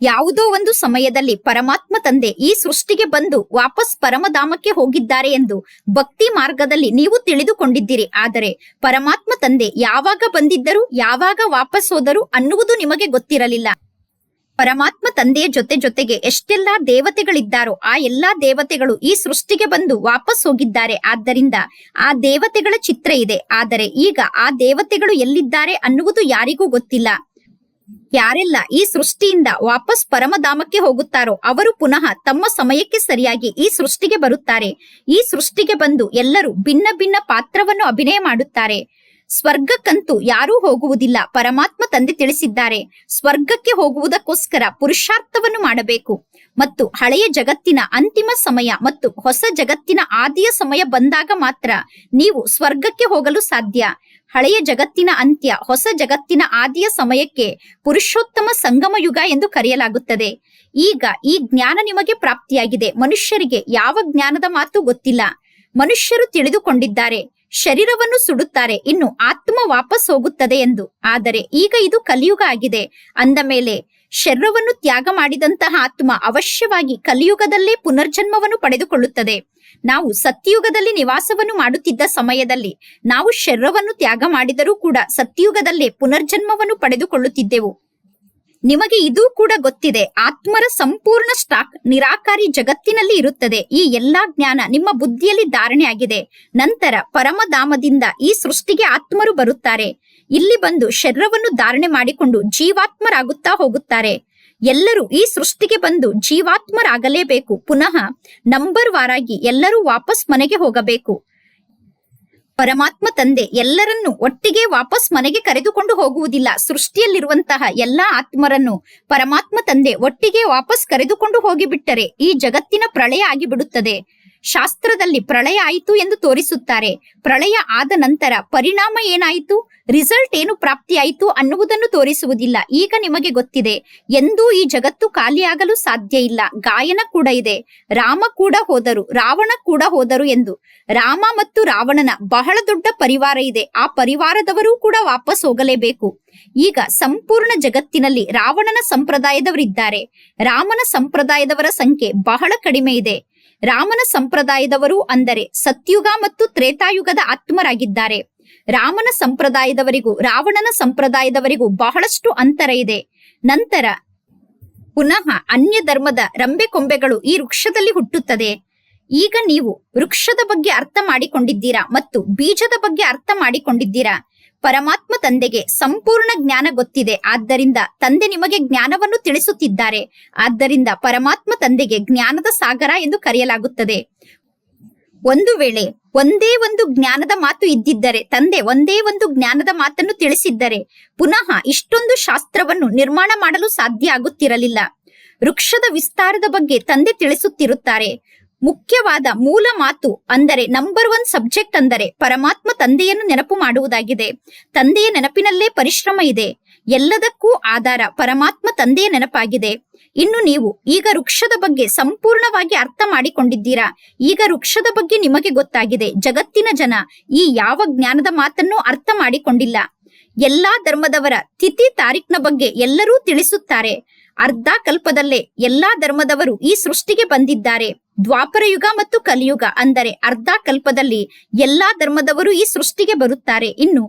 ಯಾವುದೋ ಒಂದು ಸಮಯದಲ್ಲಿ ಪರಮಾತ್ಮ ತಂದೆ ಈ ಸೃಷ್ಟಿಗೆ ಬಂದು ವಾಪಸ್ ಪರಮಧಾಮಕ್ಕೆ ಹೋಗಿದ್ದಾರೆ ಎಂದು ಭಕ್ತಿ ಮಾರ್ಗದಲ್ಲಿ ನೀವು ತಿಳಿದುಕೊಂಡಿದ್ದೀರಿ. ಆದರೆ ಪರಮಾತ್ಮ ತಂದೆ ಯಾವಾಗ ಬಂದಿದ್ದರು, ಯಾವಾಗ ವಾಪಸ್ ಹೋದರು ಅನ್ನುವುದು ನಿಮಗೆ ಗೊತ್ತಿರಲಿಲ್ಲ. ಪರಮಾತ್ಮ ತಂದೆಯ ಜೊತೆ ಜೊತೆಗೆ ಎಷ್ಟೆಲ್ಲಾ ದೇವತೆಗಳಿದ್ದಾರೋ ಆ ಎಲ್ಲಾ ದೇವತೆಗಳು ಈ ಸೃಷ್ಟಿಗೆ ಬಂದು ವಾಪಸ್ ಹೋಗಿದ್ದಾರೆ. ಆದ್ದರಿಂದ ಆ ದೇವತೆಗಳ ಚಿತ್ರ ಇದೆ. ಆದರೆ ಈಗ ಆ ದೇವತೆಗಳು ಎಲ್ಲಿದ್ದಾರೆ ಅನ್ನುವುದು ಯಾರಿಗೂ ಗೊತ್ತಿಲ್ಲ. ಯಾರೆಲ್ಲ ಈ ಸೃಷ್ಟಿಯಿಂದ ವಾಪಸ್ ಪರಮಧಾಮಕ್ಕೆ ಹೋಗುತ್ತಾರೋ ಅವರು ಪುನಃ ತಮ್ಮ ಸಮಯಕ್ಕೆ ಸರಿಯಾಗಿ ಈ ಸೃಷ್ಟಿಗೆ ಬರುತ್ತಾರೆ. ಈ ಸೃಷ್ಟಿಗೆ ಬಂದು ಎಲ್ಲರೂ ಭಿನ್ನ ಭಿನ್ನ ಪಾತ್ರವನ್ನು ಅಭಿನಯ ಮಾಡುತ್ತಾರೆ. ಸ್ವರ್ಗಕ್ಕಂತೂ ಯಾರೂ ಹೋಗುವುದಿಲ್ಲ. ಪರಮಾತ್ಮ ತಂದೆ ತಿಳಿಸಿದ್ದಾರೆ. ಸ್ವರ್ಗಕ್ಕೆ ಹೋಗುವುದಕ್ಕೋಸ್ಕರ ಪುರುಷಾರ್ಥವನ್ನು ಮಾಡಬೇಕು. ಮತ್ತು ಹಳೆಯ ಜಗತ್ತಿನ ಅಂತಿಮ ಸಮಯ ಮತ್ತು ಹೊಸ ಜಗತ್ತಿನ ಆದಿಯ ಸಮಯ ಬಂದಾಗ ಮಾತ್ರ ನೀವು ಸ್ವರ್ಗಕ್ಕೆ ಹೋಗಲು ಸಾಧ್ಯ. ಹಳೆಯ ಜಗತ್ತಿನ ಅಂತ್ಯ ಹೊಸ ಜಗತ್ತಿನ ಆದಿಯ ಸಮಯಕ್ಕೆ ಪುರುಷೋತ್ತಮ ಸಂಗಮ ಯುಗ ಎಂದು ಕರೆಯಲಾಗುತ್ತದೆ. ಈಗ ಈ ಜ್ಞಾನ ನಿಮಗೆ ಪ್ರಾಪ್ತಿಯಾಗಿದೆ. ಮನುಷ್ಯರಿಗೆ ಯಾವ ಜ್ಞಾನದ ಮಾತು ಗೊತ್ತಿಲ್ಲ. ಮನುಷ್ಯರು ತಿಳಿದುಕೊಂಡಿದ್ದಾರೆ. ಶರೀರವನ್ನು ಸುಡುತ್ತಾರೆ, ಇನ್ನು ಆತ್ಮ ವಾಪಸ್ ಹೋಗುತ್ತದೆ ಎಂದು. ಆದರೆ ಈಗ ಇದು ಕಲಿಯುಗ ಆಗಿದೆ. ಅಂದ ಮೇಲೆ, ಶರೀರವನ್ನು ತ್ಯಾಗ ಮಾಡಿದಂತಹ ಆತ್ಮ ಅವಶ್ಯವಾಗಿ ಕಲಿಯುಗದಲ್ಲೇ ಪುನರ್ಜನ್ಮವನ್ನು ಪಡೆದುಕೊಳ್ಳುತ್ತದೆ. ನಾವು ಸತ್ಯಯುಗದಲ್ಲಿ ನಿವಾಸವನ್ನು ಮಾಡುತ್ತಿದ್ದ ಸಮಯದಲ್ಲಿ, ನಾವು ಶರೀರವನ್ನು ತ್ಯಾಗ ಮಾಡಿದರೂ ಕೂಡ ಸತ್ಯಯುಗದಲ್ಲೇ ಪುನರ್ಜನ್ಮವನ್ನು ಪಡೆದುಕೊಳ್ಳುತ್ತಿದ್ದೆವು. ನಿಮಗೆ ಇದೂ ಕೂಡ ಗೊತ್ತಿದೆ. ಆತ್ಮರ ಸಂಪೂರ್ಣ ಸ್ಟಾಕ್ ನಿರಾಕಾರಿ ಜಗತ್ತಿನಲ್ಲಿ ಇರುತ್ತದೆ. ಈ ಎಲ್ಲಾ ಜ್ಞಾನ ನಿಮ್ಮ ಬುದ್ಧಿಯಲ್ಲಿ ಧಾರಣೆ ಆಗಿದೆ. ನಂತರ ಪರಮಧಾಮದಿಂದ ಈ ಸೃಷ್ಟಿಗೆ ಆತ್ಮರು ಬರುತ್ತಾರೆ. ಇಲ್ಲಿ ಬಂದು ಶರೀರವನ್ನು ಧಾರಣೆ ಮಾಡಿಕೊಂಡು ಜೀವಾತ್ಮರಾಗುತ್ತಾ ಹೋಗುತ್ತಾರೆ. ಎಲ್ಲರೂ ಈ ಸೃಷ್ಟಿಗೆ ಬಂದು ಜೀವಾತ್ಮರಾಗಲೇಬೇಕು. ಪುನಃ ನಂಬರ್ ವಾರಾಗಿ ಎಲ್ಲರೂ ವಾಪಸ್ ಮನೆಗೆ ಹೋಗಬೇಕು. ಪರಮಾತ್ಮ ತಂದೆ ಎಲ್ಲರನ್ನೂ ಒಟ್ಟಿಗೆ ವಾಪಸ್ ಮನೆಗೆ ಕರೆದುಕೊಂಡು ಹೋಗುವುದಿಲ್ಲ. ಸೃಷ್ಟಿಯಲ್ಲಿರುವಂತಹ ಎಲ್ಲಾ ಆತ್ಮರನ್ನು ಪರಮಾತ್ಮ ತಂದೆ ಒಟ್ಟಿಗೆ ವಾಪಸ್ ಕರೆದುಕೊಂಡು ಹೋಗಿಬಿಟ್ಟರೆ ಈ ಜಗತ್ತಿನ ಪ್ರಳಯ ಆಗಿಬಿಡುತ್ತದೆ. ಶಾಸ್ತ್ರದಲ್ಲಿ ಪ್ರಳಯ ಆಯಿತು ಎಂದು ತೋರಿಸುತ್ತಾರೆ. ಪ್ರಳಯ ಆದ ನಂತರ ಪರಿಣಾಮ ಏನಾಯಿತು? ರಿಸಲ್ಟ್ ಏನು ಪ್ರಾಪ್ತಿಯಾಯಿತು ಅನ್ನುವುದನ್ನು ತೋರಿಸುವುದಿಲ್ಲ. ಈಗ ನಿಮಗೆ ಗೊತ್ತಿದೆ, ಎಂದೂ ಈ ಜಗತ್ತು ಖಾಲಿಯಾಗಲು ಸಾಧ್ಯ ಇಲ್ಲ. ಗಾಯನ ಕೂಡ ಇದೆ. ರಾಮ ಕೂಡ ಹೋದರು, ರಾವಣ ಕೂಡ ಹೋದರು ಎಂದು. ರಾಮ ಮತ್ತು ರಾವಣನ ಬಹಳ ದೊಡ್ಡ ಪರಿವಾರ ಇದೆ. ಆ ಪರಿವಾರದವರೂ ಕೂಡ ವಾಪಸ್ ಹೋಗಲೇಬೇಕು. ಈಗ ಸಂಪೂರ್ಣ ಜಗತ್ತಿನಲ್ಲಿ ರಾವಣನ ಸಂಪ್ರದಾಯದವರಿದ್ದಾರೆ. ರಾಮನ ಸಂಪ್ರದಾಯದವರ ಸಂಖ್ಯೆ ಬಹಳ ಕಡಿಮೆ ಇದೆ. ರಾಮನ ಸಂಪ್ರದಾಯದವರು ಅಂದರೆ ಸತ್ಯುಗ ಮತ್ತು ತ್ರೇತಾಯುಗದ ಆತ್ಮರಾಗಿದ್ದಾರೆ. ರಾಮನ ಸಂಪ್ರದಾಯದವರಿಗೂ ರಾವಣನ ಸಂಪ್ರದಾಯದವರಿಗೂ ಬಹಳಷ್ಟು ಅಂತರ ಇದೆ. ನಂತರ ಪುನಃ ಅನ್ಯ ಧರ್ಮದ ರಂಬೆ ಕೊಂಬೆಗಳು ಈ ವೃಕ್ಷದಲ್ಲಿ ಹುಟ್ಟುತ್ತದೆ. ಈಗ ನೀವು ವೃಕ್ಷದ ಬಗ್ಗೆ ಅರ್ಥ ಮಾಡಿಕೊಂಡಿದ್ದೀರಾ ಮತ್ತು ಬೀಜದ ಬಗ್ಗೆ ಅರ್ಥ ಮಾಡಿಕೊಂಡಿದ್ದೀರಾ? ಪರಮಾತ್ಮ ತಂದೆಗೆ ಸಂಪೂರ್ಣ ಜ್ಞಾನ ಗೊತ್ತಿದೆ. ಆದ್ದರಿಂದ ತಂದೆ ನಿಮಗೆ ಜ್ಞಾನವನ್ನು ತಿಳಿಸುತ್ತಿದ್ದಾರೆ. ಆದ್ದರಿಂದ ಪರಮಾತ್ಮ ತಂದೆಗೆ ಜ್ಞಾನದ ಸಾಗರ ಎಂದು ಕರೆಯಲಾಗುತ್ತದೆ. ಒಂದು ವೇಳೆ ಒಂದೇ ಒಂದು ಜ್ಞಾನದ ಮಾತು ಇದ್ದಿದ್ದರೆ, ತಂದೆ ಒಂದೇ ಒಂದು ಜ್ಞಾನದ ಮಾತನ್ನು ತಿಳಿಸಿದ್ದರೆ, ಪುನಃ ಇಷ್ಟೊಂದು ಶಾಸ್ತ್ರವನ್ನು ನಿರ್ಮಾಣ ಮಾಡಲು ಸಾಧ್ಯ ಆಗುತ್ತಿರಲಿಲ್ಲ. ವೃಕ್ಷದ ವಿಸ್ತಾರದ ಬಗ್ಗೆ ತಂದೆ ತಿಳಿಸುತ್ತಿರುತ್ತಾರೆ. ಮುಖ್ಯವಾದ ಮೂಲ ಮಾತು ಅಂದರೆ ನಂಬರ್ ಒನ್ ಸಬ್ಜೆಕ್ಟ್ ಅಂದರೆ ಪರಮಾತ್ಮ ತಂದೆಯನ್ನು ನೆನಪು ಮಾಡುವುದಾಗಿದೆ. ತಂದೆಯ ನೆನಪಿನಲ್ಲೇ ಪರಿಶ್ರಮ ಇದೆ. ಎಲ್ಲದಕ್ಕೂ ಆಧಾರ ಪರಮಾತ್ಮ ತಂದೆಯ ನೆನಪಾಗಿದೆ. ಇನ್ನು ನೀವು ಈಗ ವೃಕ್ಷದ ಬಗ್ಗೆ ಸಂಪೂರ್ಣವಾಗಿ ಅರ್ಥ ಮಾಡಿಕೊಂಡಿದ್ದೀರಾ? ಈಗ ವೃಕ್ಷದ ಬಗ್ಗೆ ನಿಮಗೆ ಗೊತ್ತಾಗಿದೆ. ಜಗತ್ತಿನ ಜನ ಈ ಯಾವ ಜ್ಞಾನದ ಮಾತನ್ನು ಅರ್ಥ ಮಾಡಿಕೊಂಡಿಲ್ಲ. ಎಲ್ಲಾ ಧರ್ಮದವರ ತಿಥಿ ತಾರೀಖ್ನ ಬಗ್ಗೆ ಎಲ್ಲರೂ ತಿಳಿಸುತ್ತಾರೆ. ಅರ್ಧ ಕಲ್ಪದಲ್ಲೇ ಎಲ್ಲಾ ಧರ್ಮದವರು ಈ ಸೃಷ್ಟಿಗೆ ಬಂದಿದ್ದಾರೆ. ದ್ವಾಪರ ಯುಗ ಮತ್ತು ಕಲಿಯುಗ ಅಂದರೆ ಅರ್ಧ ಕಲ್ಪದಲ್ಲಿ ಎಲ್ಲಾ ಧರ್ಮದವರು ಈ ಸೃಷ್ಟಿಗೆ ಬರುತ್ತಾರೆ. ಇನ್ನು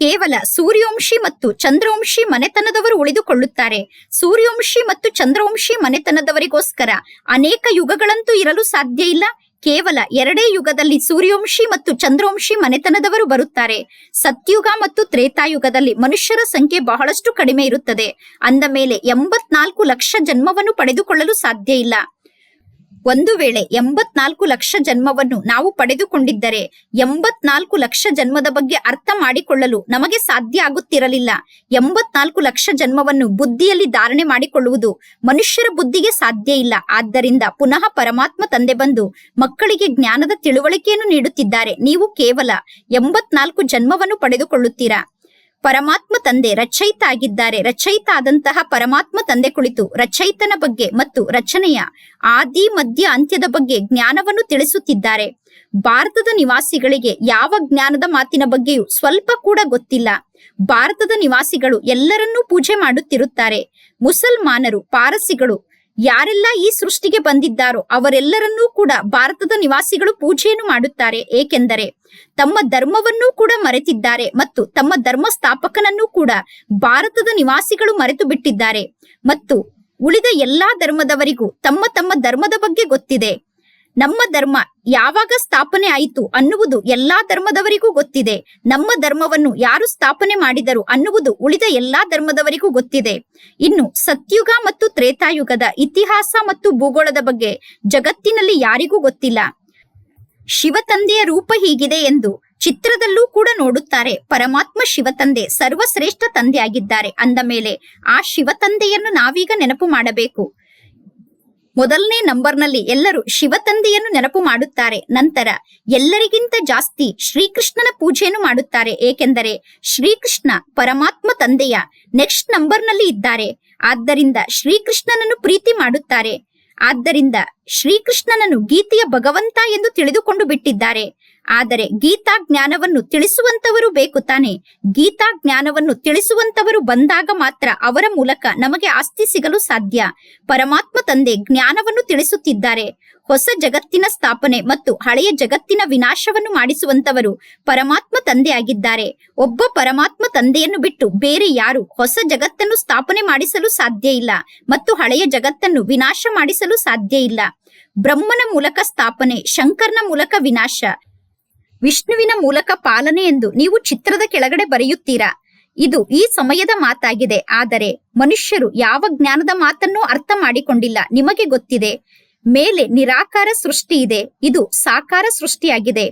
ಕೇವಲ ಸೂರ್ಯವಂಶಿ ಮತ್ತು ಚಂದ್ರವಂಶಿ ಮನೆತನದವರು ಉಳಿದುಕೊಳ್ಳುತ್ತಾರೆ. ಸೂರ್ಯವಂಶಿ ಮತ್ತು ಚಂದ್ರವಂಶಿ ಮನೆತನದವರಿಗೋಸ್ಕರ ಅನೇಕ ಯುಗಗಳಂತೂ ಇರಲು ಸಾಧ್ಯ ಇಲ್ಲ. ಕೇವಲ ಎರಡೇ ಯುಗದಲ್ಲಿ ಸೂರ್ಯವಂಶಿ ಮತ್ತು ಚಂದ್ರವಂಶಿ ಮನೆತನದವರು ಬರುತ್ತಾರೆ. ಸತ್ಯುಗ ಮತ್ತು ತ್ರೇತಾಯುಗದಲ್ಲಿ ಮನುಷ್ಯರ ಸಂಖ್ಯೆ ಬಹಳಷ್ಟು ಕಡಿಮೆ ಇರುತ್ತದೆ. ಅಂದ ಮೇಲೆ ಎಂಬತ್ನಾಲ್ಕು ಲಕ್ಷ ಜನ್ಮವನ್ನು ಪಡೆದುಕೊಳ್ಳಲು ಸಾಧ್ಯ ಇಲ್ಲ. ಒಂದು ವೇಳೆ ಎಂಬತ್ನಾಲ್ಕು ಲಕ್ಷ ಜನ್ಮವನ್ನು ನಾವು ಪಡೆದುಕೊಂಡಿದ್ದರೆ ಎಂಬತ್ನಾಲ್ಕು ಲಕ್ಷ ಜನ್ಮದ ಬಗ್ಗೆ ಅರ್ಥ ಮಾಡಿಕೊಳ್ಳಲು ನಮಗೆ ಸಾಧ್ಯ ಆಗುತ್ತಿರಲಿಲ್ಲ. ಎಂಬತ್ನಾಲ್ಕು ಲಕ್ಷ ಜನ್ಮವನ್ನು ಬುದ್ಧಿಯಲ್ಲಿ ಧಾರಣೆ ಮಾಡಿಕೊಳ್ಳುವುದು ಮನುಷ್ಯರ ಬುದ್ಧಿಗೆ ಸಾಧ್ಯ ಇಲ್ಲ. ಆದ್ದರಿಂದ ಪುನಃ ಪರಮಾತ್ಮ ತಂದೆ ಬಂದು ಮಕ್ಕಳಿಗೆ ಜ್ಞಾನದ ತಿಳುವಳಿಕೆಯನ್ನು ನೀಡುತ್ತಿದ್ದಾರೆ. ನೀವು ಕೇವಲ ಎಂಬತ್ನಾಲ್ಕು ಜನ್ಮವನ್ನು ಪಡೆದುಕೊಳ್ಳುತ್ತೀರಾ? ಪರಮಾತ್ಮ ತಂದೆ ರಚಯಿತ ಆಗಿದ್ದಾರೆ. ರಚಯಿತ ಆದಂತಹ ಪರಮಾತ್ಮ ತಂದೆ ಕುಳಿತು ರಚಯಿತನ ಬಗ್ಗೆ ಮತ್ತು ರಚನೆಯ ಆದಿ, ಮಧ್ಯ, ಅಂತ್ಯದ ಬಗ್ಗೆ ಜ್ಞಾನವನ್ನು ತಿಳಿಸುತ್ತಿದ್ದಾರೆ. ಭಾರತದ ನಿವಾಸಿಗಳಿಗೆ ಯಾವ ಜ್ಞಾನದ ಮಾತಿನ ಬಗ್ಗೆಯೂ ಸ್ವಲ್ಪ ಕೂಡ ಗೊತ್ತಿಲ್ಲ. ಭಾರತದ ನಿವಾಸಿಗಳು ಎಲ್ಲರನ್ನೂ ಪೂಜೆ ಮಾಡುತ್ತಿರುತ್ತಾರೆ. ಮುಸಲ್ಮಾನರು, ಪಾರಸಿಗಳು ಯಾರೆಲ್ಲ ಈ ಸೃಷ್ಟಿಗೆ ಬಂದಿದ್ದಾರೋ ಅವರೆಲ್ಲರನ್ನೂ ಕೂಡ ಭಾರತದ ನಿವಾಸಿಗಳು ಪೂಜೆಯನ್ನು ಮಾಡುತ್ತಾರೆ. ಏಕೆಂದರೆ ತಮ್ಮ ಧರ್ಮವನ್ನೂ ಕೂಡ ಮರೆತಿದ್ದಾರೆ ಮತ್ತು ತಮ್ಮ ಧರ್ಮ ಸ್ಥಾಪಕನನ್ನೂ ಕೂಡ ಭಾರತದ ನಿವಾಸಿಗಳು ಮರೆತು ಬಿಟ್ಟಿದ್ದಾರೆ. ಮತ್ತು ಉಳಿದ ಎಲ್ಲಾ ಧರ್ಮದವರಿಗೂ ತಮ್ಮ ತಮ್ಮ ಧರ್ಮದ ಬಗ್ಗೆ ಗೊತ್ತಿದೆ. ನಮ್ಮ ಧರ್ಮ ಯಾವಾಗ ಸ್ಥಾಪನೆ ಆಯಿತು ಅನ್ನುವುದು ಎಲ್ಲಾ ಧರ್ಮದವರಿಗೂ ಗೊತ್ತಿದೆ. ನಮ್ಮ ಧರ್ಮವನ್ನು ಯಾರು ಸ್ಥಾಪನೆ ಮಾಡಿದರು ಅನ್ನುವುದು ಉಳಿದ ಎಲ್ಲಾ ಧರ್ಮದವರಿಗೂ ಗೊತ್ತಿದೆ. ಇನ್ನು ಸತ್ಯುಗ ಮತ್ತು ತ್ರೇತಾಯುಗದ ಇತಿಹಾಸ ಮತ್ತು ಭೂಗೋಳದ ಬಗ್ಗೆ ಜಗತ್ತಿನಲ್ಲಿ ಯಾರಿಗೂ ಗೊತ್ತಿಲ್ಲ. ಶಿವತಂದೆಯ ರೂಪ ಹೀಗಿದೆ ಎಂದು ಚಿತ್ರದಲ್ಲೂ ಕೂಡ ನೋಡುತ್ತಾರೆ. ಪರಮಾತ್ಮ ಶಿವತಂದೆ ಸರ್ವಶ್ರೇಷ್ಠ ತಂದೆಯಾಗಿದ್ದಾರೆ ಅಂದ ಮೇಲೆ ಆ ಶಿವತಂದೆಯನ್ನು ನಾವೀಗ ನೆನಪು ಮಾಡಬೇಕು. ಮೊದಲನೇ ನಂಬರ್ನಲ್ಲಿ ಎಲ್ಲರೂ ಶಿವತಂದೆಯನ್ನು ನೆನಪು ಮಾಡುತ್ತಾರೆ. ನಂತರ ಎಲ್ಲರಿಗಿಂತ ಜಾಸ್ತಿ ಶ್ರೀಕೃಷ್ಣನ ಪೂಜೆಯನ್ನು ಮಾಡುತ್ತಾರೆ. ಏಕೆಂದರೆ ಶ್ರೀಕೃಷ್ಣ ಪರಮಾತ್ಮ ತಂದೆಯ ನೆಕ್ಸ್ಟ್ ನಂಬರ್ನಲ್ಲಿ ಇದ್ದಾರೆ. ಆದ್ದರಿಂದ ಶ್ರೀಕೃಷ್ಣನನ್ನು ಪ್ರೀತಿ ಮಾಡುತ್ತಾರೆ. ಆದ್ದರಿಂದ ಶ್ರೀಕೃಷ್ಣನನ್ನು ಗೀತೆಯ ಭಗವಂತ ಎಂದು ತಿಳಿದುಕೊಂಡು ಬಿಟ್ಟಿದ್ದಾರೆ. ಆದರೆ ಗೀತಾ ಜ್ಞಾನವನ್ನು ತಿಳಿಸುವಂತವರು ಬೇಕು ತಾನೆ. ಗೀತಾ ಜ್ಞಾನವನ್ನು ತಿಳಿಸುವಂತವರು ಬಂದಾಗ ಮಾತ್ರ ಅವರ ಮೂಲಕ ನಮಗೆ ಆಸ್ತಿ ಸಿಗಲು ಸಾಧ್ಯ. ಪರಮಾತ್ಮ ತಂದೆ ಜ್ಞಾನವನ್ನು ತಿಳಿಸುತ್ತಿದ್ದಾರೆ. ಹೊಸ ಜಗತ್ತಿನ ಸ್ಥಾಪನೆ ಮತ್ತು ಹಳೆಯ ಜಗತ್ತಿನ ವಿನಾಶವನ್ನು ಮಾಡಿಸುವಂತವರು ಪರಮಾತ್ಮ ತಂದೆಯಾಗಿದ್ದಾರೆ. ಒಬ್ಬ ಪರಮಾತ್ಮ ತಂದೆಯನ್ನು ಬಿಟ್ಟು ಬೇರೆ ಯಾರು ಹೊಸ ಜಗತ್ತನ್ನು ಸ್ಥಾಪನೆ ಮಾಡಿಸಲು ಸಾಧ್ಯ ಇಲ್ಲ ಮತ್ತು ಹಳೆಯ ಜಗತ್ತನ್ನು ವಿನಾಶ ಮಾಡಿಸಲು ಸಾಧ್ಯ ಇಲ್ಲ. ಬ್ರಹ್ಮನ ಮೂಲಕ ಸ್ಥಾಪನೆ, ಶಂಕರ್ನ ಮೂಲಕ ವಿನಾಶ. ವಿಷ್ಣುವಿನ ಮೂಲಕ ಪಾಲನೆ ಎಂದು ನೀವು ಚಿತ್ರದ ಕೆಳಗಡೆ ಬರೆಯುತ್ತೀರಾ? ಇದು ಈ ಸಮಯದ ಮಾತಾಗಿದೆ, ಆದರೆ ಮನುಷ್ಯರು ಯಾವ ಜ್ಞಾನದ ಮಾತನ್ನು ಅರ್ಥ ಮಾಡಿಕೊಂಡಿಲ್ಲ, ನಿಮಗೆ ಗೊತ್ತಿದೆ? ಮೇಲೆ ನಿರಾಕಾರ ಸೃಷ್ಟಿ ಇದೆ, ಇದು ಸಾಕಾರ ಸೃಷ್ಟಿಯಾಗಿದೆ.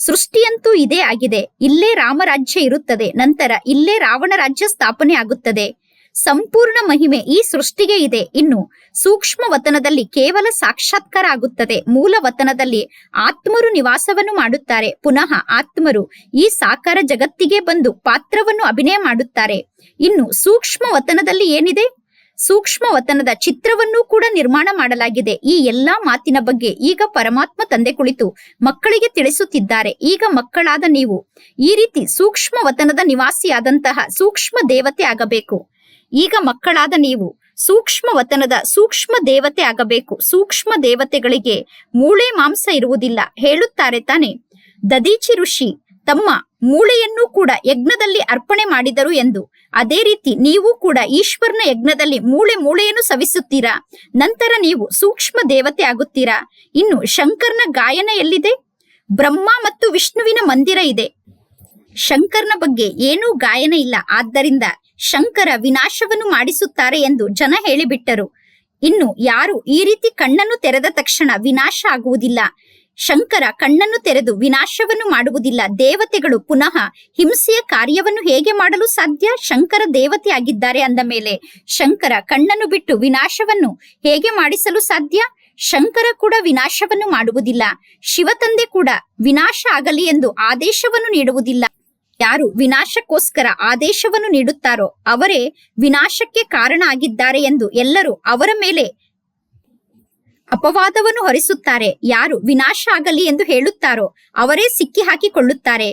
ಸೃಷ್ಟಿಯಂತೂ ಇದೇ ಆಗಿದೆ, ಇಲ್ಲೇ ರಾಮರಾಜ್ಯ ಇರುತ್ತದೆ, ನಂತರ ಇಲ್ಲೇ ರಾವಣ ರಾಜ್ಯ ಸ್ಥಾಪನೆ ಆಗುತ್ತದೆ ಸಂಪೂರ್ಣ ಮಹಿಮೆ ಈ ಸೃಷ್ಟಿಗೆ ಇದೆ. ಇನ್ನು ಸೂಕ್ಷ್ಮ ವತನದಲ್ಲಿ ಕೇವಲ ಸಾಕ್ಷಾತ್ಕಾರ ಆಗುತ್ತದೆ ಮೂಲ ವತನದಲ್ಲಿ ಆತ್ಮರು ನಿವಾಸವನ್ನು ಮಾಡುತ್ತಾರೆ. ಪುನಃ ಆತ್ಮರು ಈ ಸಾಕಾರ ಜಗತ್ತಿಗೆ ಬಂದು ಪಾತ್ರವನ್ನು ಅಭಿನಯ ಮಾಡುತ್ತಾರೆ. ಇನ್ನು ಸೂಕ್ಷ್ಮ ವತನದಲ್ಲಿ ಏನಿದೆ? ಸೂಕ್ಷ್ಮ ವತನದ ಚಿತ್ರವನ್ನೂ ಕೂಡ ನಿರ್ಮಾಣ ಮಾಡಲಾಗಿದೆ. ಈ ಎಲ್ಲಾ ಮಾತಿನ ಬಗ್ಗೆ ಈಗ ಪರಮಾತ್ಮ ತಂದೆ ಕುಳಿತು ಮಕ್ಕಳಿಗೆ ತಿಳಿಸುತ್ತಿದ್ದಾರೆ. ಈಗ ಮಕ್ಕಳಾದ ನೀವು ಈ ರೀತಿ ಸೂಕ್ಷ್ಮ ವತನದ ನಿವಾಸಿಯಾದಂತಹ ಸೂಕ್ಷ್ಮ ದೇವತೆ ಆಗಬೇಕು. ಈಗ ಮಕ್ಕಳಾದ ನೀವು ಸೂಕ್ಷ್ಮ ವತನದ ಸೂಕ್ಷ್ಮ ದೇವತೆ ಆಗಬೇಕು. ಸೂಕ್ಷ್ಮ ದೇವತೆಗಳಿಗೆ ಮೂಳೆ ಮಾಂಸ ಇರುವುದಿಲ್ಲ. ಹೇಳುತ್ತಾರೆ ತಾನೆ ದದೀಚಿ ಋಷಿ, ತಮ್ಮ ಮೂಳೆಯನ್ನು ಕೂಡ ಯಜ್ಞದಲ್ಲಿ ಅರ್ಪಣೆ ಮಾಡಿದರು ಎಂದು. ಅದೇ ರೀತಿ ನೀವು ಕೂಡ ಈಶ್ವರನ ಯಜ್ಞದಲ್ಲಿ ಮೂಳೆ ಮೂಳೆಯನ್ನು ಸವಿಸುತ್ತೀರಾ? ನಂತರ ನೀವು ಸೂಕ್ಷ್ಮ ದೇವತೆ ಆಗುತ್ತೀರಾ? ಇನ್ನು ಶಂಕರ್ನ ಗಾಯನ ಎಲ್ಲಿದೆ? ಬ್ರಹ್ಮ ಮತ್ತು ವಿಷ್ಣುವಿನ ಮಂದಿರ ಇದೆ. ಶಂಕರ್ನ ಬಗ್ಗೆ ಏನೂ ಗಾಯನ ಇಲ್ಲ. ಆದ್ದರಿಂದ ಶಂಕರ ವಿನಾಶವನ್ನು ಮಾಡಿಸುತ್ತಾರೆ ಎಂದು ಜನ ಹೇಳಿಬಿಟ್ಟರು. ಇನ್ನು ಯಾರು ಈ ರೀತಿ ಕಣ್ಣನ್ನು ತೆರೆದ ತಕ್ಷಣ ವಿನಾಶ ಆಗುವುದಿಲ್ಲ. ಶಂಕರ ಕಣ್ಣನ್ನು ತೆರೆದು ವಿನಾಶವನ್ನು ಮಾಡುವುದಿಲ್ಲ. ದೇವತೆಗಳು ಪುನಃ ಹಿಂಸೆಯ ಕಾರ್ಯವನ್ನು ಹೇಗೆ ಮಾಡಲು ಸಾಧ್ಯ? ಶಂಕರ ದೇವತೆ ಆಗಿದ್ದಾರೆ ಅಂದ ಮೇಲೆ ಶಂಕರ ಕಣ್ಣನ್ನು ಬಿಟ್ಟು ವಿನಾಶವನ್ನು ಹೇಗೆ ಮಾಡಿಸಲು ಸಾಧ್ಯ? ಶಂಕರ ಕೂಡ ವಿನಾಶವನ್ನು ಮಾಡುವುದಿಲ್ಲ. ಶಿವತಂದೆ ಕೂಡ ವಿನಾಶ ಆಗಲಿ ಎಂದು ಆದೇಶವನ್ನು ನೀಡುವುದಿಲ್ಲ. ಯಾರು ವಿನಾಶಕ್ಕೋಸ್ಕರ ಆದೇಶವನ್ನು ನೀಡುತ್ತಾರೋ ಅವರೇ ವಿನಾಶಕ್ಕೆ ಕಾರಣ ಆಗಿದ್ದಾರೆ ಎಂದು ಎಲ್ಲರೂ ಅವರ ಮೇಲೆ ಅಪವಾದವನ್ನು ಹೊರಿಸುತ್ತಾರೆ. ಯಾರು ವಿನಾಶ ಆಗಲಿ ಎಂದು ಹೇಳುತ್ತಾರೋ ಅವರೇ ಸಿಕ್ಕಿ ಹಾಕಿಕೊಳ್ಳುತ್ತಾರೆ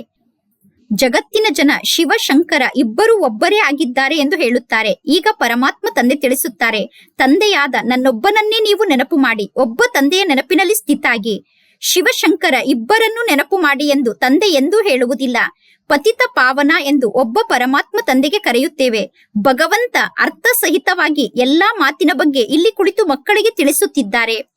ಜಗತ್ತಿನ ಜನ ಶಿವಶಂಕರ ಇಬ್ಬರು ಒಬ್ಬರೇ ಆಗಿದ್ದಾರೆ ಎಂದು ಹೇಳುತ್ತಾರೆ. ಈಗ ಪರಮಾತ್ಮ ತಂದೆ ತಿಳಿಸುತ್ತಾರೆ, ತಂದೆಯಾದ ನನ್ನೊಬ್ಬನನ್ನೇ ನೀವು ನೆನಪು ಮಾಡಿ, ಒಬ್ಬ ತಂದೆಯ ನೆನಪಿನಲ್ಲಿ ಸ್ಥಿತಾಗಿ. ಶಿವಶಂಕರ ಇಬ್ಬರನ್ನು ನೆನಪು ಮಾಡಿ ಎಂದು ತಂದೆ ಎಂದೂ ಹೇಳುವುದಿಲ್ಲ. ಪತಿತ ಪಾವನ ಎಂದು ಒಬ್ಬ ಪರಮಾತ್ಮ ತಂದೆಗೆ ಕರೆಯುತ್ತೇವೆ. ಭಗವಂತ ಅರ್ಥಸಹಿತವಾಗಿ ಎಲ್ಲಾ ಮಾತಿನ ಬಗ್ಗೆ ಇಲ್ಲಿ ಕುಳಿತು ಮಕ್ಕಳಿಗೆ ತಿಳಿಸುತ್ತಿದ್ದಾರೆ.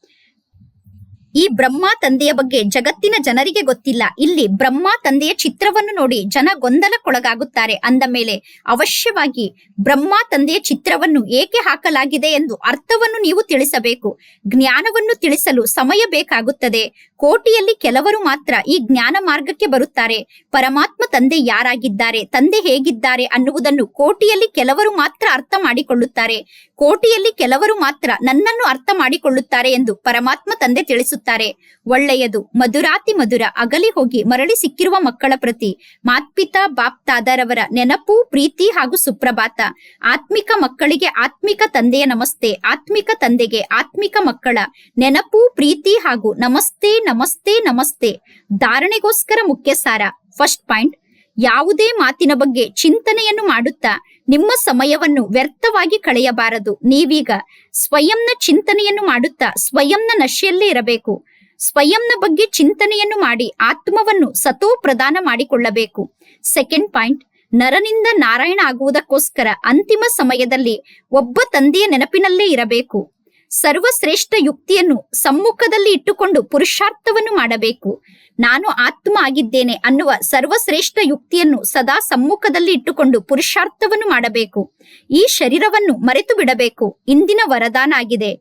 ಈ ಬ್ರಹ್ಮ ತಂದೆಯ ಬಗ್ಗೆ ಜಗತ್ತಿನ ಜನರಿಗೆ ಗೊತ್ತಿಲ್ಲ. ಇಲ್ಲಿ ಬ್ರಹ್ಮ ತಂದೆಯ ಚಿತ್ರವನ್ನು ನೋಡಿ ಜನ ಗೊಂದಲಕ್ಕೊಳಗಾಗುತ್ತಾರೆ. ಅಂದ ಮೇಲೆ ಅವಶ್ಯವಾಗಿ ಬ್ರಹ್ಮ ತಂದೆಯ ಚಿತ್ರವನ್ನು ಏಕೆ ಹಾಕಲಾಗಿದೆ ಎಂದು ಅರ್ಥವನ್ನು ನೀವು ತಿಳಿಸಬೇಕು. ಜ್ಞಾನವನ್ನು ತಿಳಿಸಲು ಸಮಯ ಬೇಕಾಗುತ್ತದೆ. ಕೋಟಿಯಲ್ಲಿ ಕೆಲವರು ಮಾತ್ರ ಈ ಜ್ಞಾನ ಮಾರ್ಗಕ್ಕೆ ಬರುತ್ತಾರೆ. ಪರಮಾತ್ಮ ತಂದೆ ಯಾರಾಗಿದ್ದಾರೆ, ತಂದೆ ಹೇಗಿದ್ದಾರೆ ಅನ್ನುವುದನ್ನು ಕೋಟಿಯಲ್ಲಿ ಕೆಲವರು ಮಾತ್ರ ಅರ್ಥ ಮಾಡಿಕೊಳ್ಳುತ್ತಾರೆ. ಕೋಟಿಯಲ್ಲಿ ಕೆಲವರು ಮಾತ್ರ ನನ್ನನ್ನು ಅರ್ಥ ಮಾಡಿಕೊಳ್ಳುತ್ತಾರೆ ಎಂದು ಪರಮಾತ್ಮ ತಂದೆ ತಿಳಿಸುತ್ತಾರೆ. ಹೇಳುತ್ತಾರೆ ಒಳ್ಳೆಯದು. ಮಧುರಾತಿ ಮಧುರ. ಅಗಲಿ ಹೋಗಿ ಮರಳಿ ಸಿಕ್ಕಿರುವ ಮಕ್ಕಳ ಪ್ರತಿ. ಮಾತ್ಪಿತಾ ಬಾಪ್ತಾದರವರ ನೆನಪು, ಪ್ರೀತಿ ಹಾಗೂ ಸುಪ್ರಭಾತ. ಆತ್ಮಿಕ ಮಕ್ಕಳಿಗೆ ಆತ್ಮಿಕ ತಂದೆಯ ನಮಸ್ತೆ. ಆತ್ಮಿಕ ತಂದೆಗೆ ಆತ್ಮಿಕ ಮಕ್ಕಳ. ನೆನಪು, ಪ್ರೀತಿ ಹಾಗೂ ನಮಸ್ತೆ ನಮಸ್ತೆ ನಮಸ್ತೆ. ಧಾರಣೆಗೋಸ್ಕರ ಮುಖ್ಯ ಸಾರ ಫಸ್ಟ್ ಪಾಯಿಂಟ್. ಯಾವುದೇ ಮಾತಿನ ಬಗ್ಗೆ ಚಿಂತನೆಯನ್ನು ಮಾಡುತ್ತಾ ನಿಮ್ಮ ಸಮಯವನ್ನು ವ್ಯರ್ಥವಾಗಿ ಕಳೆಯಬಾರದು. ನೀವೀಗ ಸ್ವಯಂನ ಚಿಂತನೆಯನ್ನು ಮಾಡುತ್ತಾ ಸ್ವಯಂನ ನಶೆಯಲ್ಲೇ ಇರಬೇಕು. ಸ್ವಯಂನ ಬಗ್ಗೆ ಚಿಂತನೆಯನ್ನು ಮಾಡಿ ಆತ್ಮವನ್ನು ಸತೋ ಪ್ರದಾನ ಮಾಡಿಕೊಳ್ಳಬೇಕು. ಸೆಕೆಂಡ್ ಪಾಯಿಂಟ್, ನರನಿಂದ ನಾರಾಯಣ ಆಗುವುದಕ್ಕೋಸ್ಕರ ಅಂತಿಮ ಸಮಯದಲ್ಲಿ ಒಬ್ಬ ತಂದೆಯ ನೆನಪಿನಲ್ಲೇ ಇರಬೇಕು. ಸರ್ವಶ್ರೇಷ್ಠ ಯುಕ್ತಿಯನ್ನು ಸಮ್ಮುಖದಲ್ಲಿ ಇಟ್ಟುಕೊಂಡು ಪುರುಷಾರ್ಥವನ್ನು ಮಾಡಬೇಕು. ನಾನು ಆತ್ಮ ಆಗಿದ್ದೇನೆ ಅನ್ನುವ ಸರ್ವಶ್ರೇಷ್ಠ ಯುಕ್ತಿಯನ್ನು ಸದಾ ಸಮ್ಮುಖದಲ್ಲಿ ಇಟ್ಟುಕೊಂಡು ಪುರುಷಾರ್ಥವನ್ನು ಮಾಡಬೇಕು. ಈ ಶರೀರವನ್ನು ಮರೆತು ಬಿಡಬೇಕು. ಇಂದಿನ ವರದಾನ ಆಗಿದೆ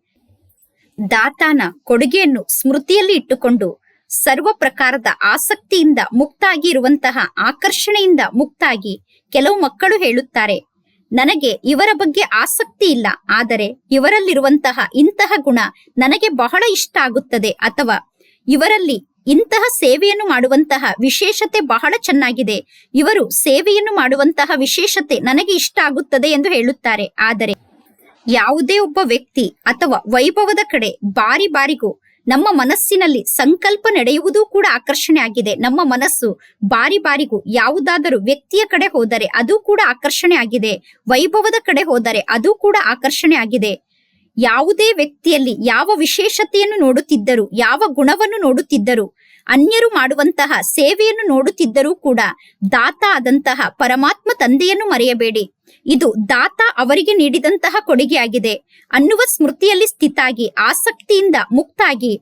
ದಾತಾನ ಕೊಡುಗೆಯನ್ನು ಸ್ಮೃತಿಯಲ್ಲಿ ಇಟ್ಟುಕೊಂಡು ಸರ್ವ ಪ್ರಕಾರದ ಆಸಕ್ತಿಯಿಂದ ಮುಕ್ತಾಗಿ ಇರುವಂತಹ ಆಕರ್ಷಣೆಯಿಂದ ಮುಕ್ತಾಗಿ ಕೆಲವು ಮಕ್ಕಳು ಹೇಳುತ್ತಾರೆ. ನನಗೆ ಇವರ ಬಗ್ಗೆ ಆಸಕ್ತಿ ಇಲ್ಲ, ಆದರೆ ಇವರಲ್ಲಿರುವಂತಹ ಇಂತಹ ಗುಣ ನನಗೆ ಬಹಳ ಇಷ್ಟ ಆಗುತ್ತದೆ ಅಥವಾ ಇವರಲ್ಲಿ ಇಂತಹ ಸೇವೆಯನ್ನು ಮಾಡುವಂತಹ ವಿಶೇಷತೆ ಬಹಳ ಚೆನ್ನಾಗಿದೆ, ಇವರು ಸೇವೆಯನ್ನು ಮಾಡುವಂತಹ ವಿಶೇಷತೆ ನನಗೆ ಇಷ್ಟ ಆಗುತ್ತದೆ ಎಂದು ಹೇಳುತ್ತಾರೆ. ಆದರೆ ಯಾವುದೇ ಒಬ್ಬ ವ್ಯಕ್ತಿ ಅಥವಾ ವೈಭವದ ಕಡೆ ಬಾರಿ ಬಾರಿಗೂ ನಮ್ಮ ಮನಸ್ಸಿನಲ್ಲಿ ಸಂಕಲ್ಪ ನಡೆಯುವುದೂ ಕೂಡ ಆಕರ್ಷಣೆ ಆಗಿದೆ. ನಮ್ಮ ಮನಸ್ಸು ಬಾರಿ ಬಾರಿಗೂ ಯಾವುದಾದರೂ ವ್ಯಕ್ತಿಯ ಕಡೆ ಹೋದರೆ ಅದು ಕೂಡ ಆಕರ್ಷಣೆ ಆಗಿದೆ. ವೈಭವದ ಕಡೆ ಹೋದರೆ ಅದು ಕೂಡ ಆಕರ್ಷಣೆ ಆಗಿದೆ. ಯಾವುದೇ ವ್ಯಕ್ತಿಯಲ್ಲಿ ಯಾವ ವಿಶೇಷತೆಯನ್ನು ನೋಡುತ್ತಿದ್ದರು, ಯಾವ ಗುಣವನ್ನು ನೋಡುತ್ತಿದ್ದರು ಅನ್ಯರು ಮಾಡುವಂತಹ ಸೇವೆಯನ್ನು ನೋಡುತ್ತಿದ್ದರೂ ಕೂಡ ದಾತ ಆದಂತಹ ಪರಮಾತ್ಮ ತಂದೆಯನ್ನು ಮರೆಯಬೇಡಿ. ಇದು ದಾತ ಅವರಿಗೆ ನೀಡಿದಂತಹ ಕೊಡುಗೆಯಾಗಿದೆ. ಅನ್ನುವ ಸ್ಮೃತಿಯಲ್ಲಿ ಸ್ಥಿತಾಗಿ, ಆಸಕ್ತಿಯಿಂದ ಮುಕ್ತಾಗಿ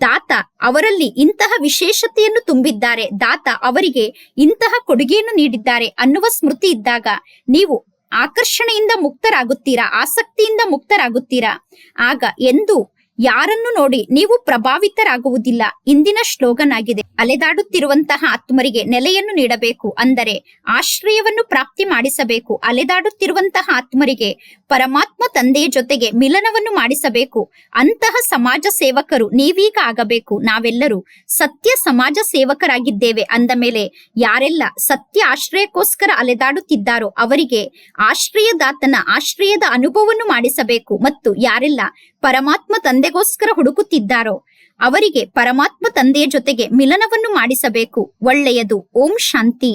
ದಾತ ಅವರಲ್ಲಿ ಇಂತಹ ವಿಶೇಷತೆಯನ್ನು ತುಂಬಿದ್ದಾರೆ. ದಾತ ಅವರಿಗೆ ಇಂತಹ ಕೊಡುಗೆಯನ್ನು ನೀಡಿದ್ದಾರೆ ಅನ್ನುವ ಸ್ಮೃತಿ ಇದ್ದಾಗ ನೀವು ಆಕರ್ಷಣೆಯಿಂದ ಮುಕ್ತರಾಗುತ್ತೀರಾ, ಆಸಕ್ತಿಯಿಂದ ಮುಕ್ತರಾಗುತ್ತೀರಾ? ಆಗ ಎಂದು ಯಾರನ್ನು ನೋಡಿ ನೀವು ಪ್ರಭಾವಿತರಾಗುವುದಿಲ್ಲ. ಇಂದಿನ ಶ್ಲೋಗನ್ ಆಗಿದೆ ಅಲೆದಾಡುತ್ತಿರುವಂತಹ ಆತ್ಮರಿಗೆ ನೆಲೆಯನ್ನು ನೀಡಬೇಕು. ಅಂದರೆ ಆಶ್ರಯವನ್ನು ಪ್ರಾಪ್ತಿ ಮಾಡಿಸಬೇಕು. ಅಲೆದಾಡುತ್ತಿರುವಂತಹ ಆತ್ಮರಿಗೆ ಪರಮಾತ್ಮ ತಂದೆಯ ಜೊತೆಗೆ ಮಿಲನವನ್ನು ಮಾಡಿಸಬೇಕು. ಅಂತಹ ಸಮಾಜ ಸೇವಕರು ನೀವೀಗ ಆಗಬೇಕು. ನಾವೆಲ್ಲರೂ ಸತ್ಯ ಸಮಾಜ ಸೇವಕರಾಗಿದ್ದೇವೆ. ಅಂದ ಮೇಲೆ ಯಾರೆಲ್ಲ ಸತ್ಯ ಆಶ್ರಯಕ್ಕೋಸ್ಕರ ಅಲೆದಾಡುತ್ತಿದ್ದಾರೋ ಅವರಿಗೆ ಆಶ್ರಯದಾತನ ಆಶ್ರಯದ ಅನುಭವವನ್ನು ಮಾಡಿಸಬೇಕು. ಮತ್ತು ಯಾರೆಲ್ಲ ಪರಮಾತ್ಮ ತಂದೆಗೋಸ್ಕರ ಹುಡುಕುತ್ತಿದ್ದಾರೋ ಅವರಿಗೆ ಪರಮಾತ್ಮ ತಂದೆಯ ಜೊತೆಗೆ ಮಿಲನವನ್ನು ಮಾಡಿಸಬೇಕು. ಒಳ್ಳೆಯದು. ಓಂ ಶಾಂತಿ.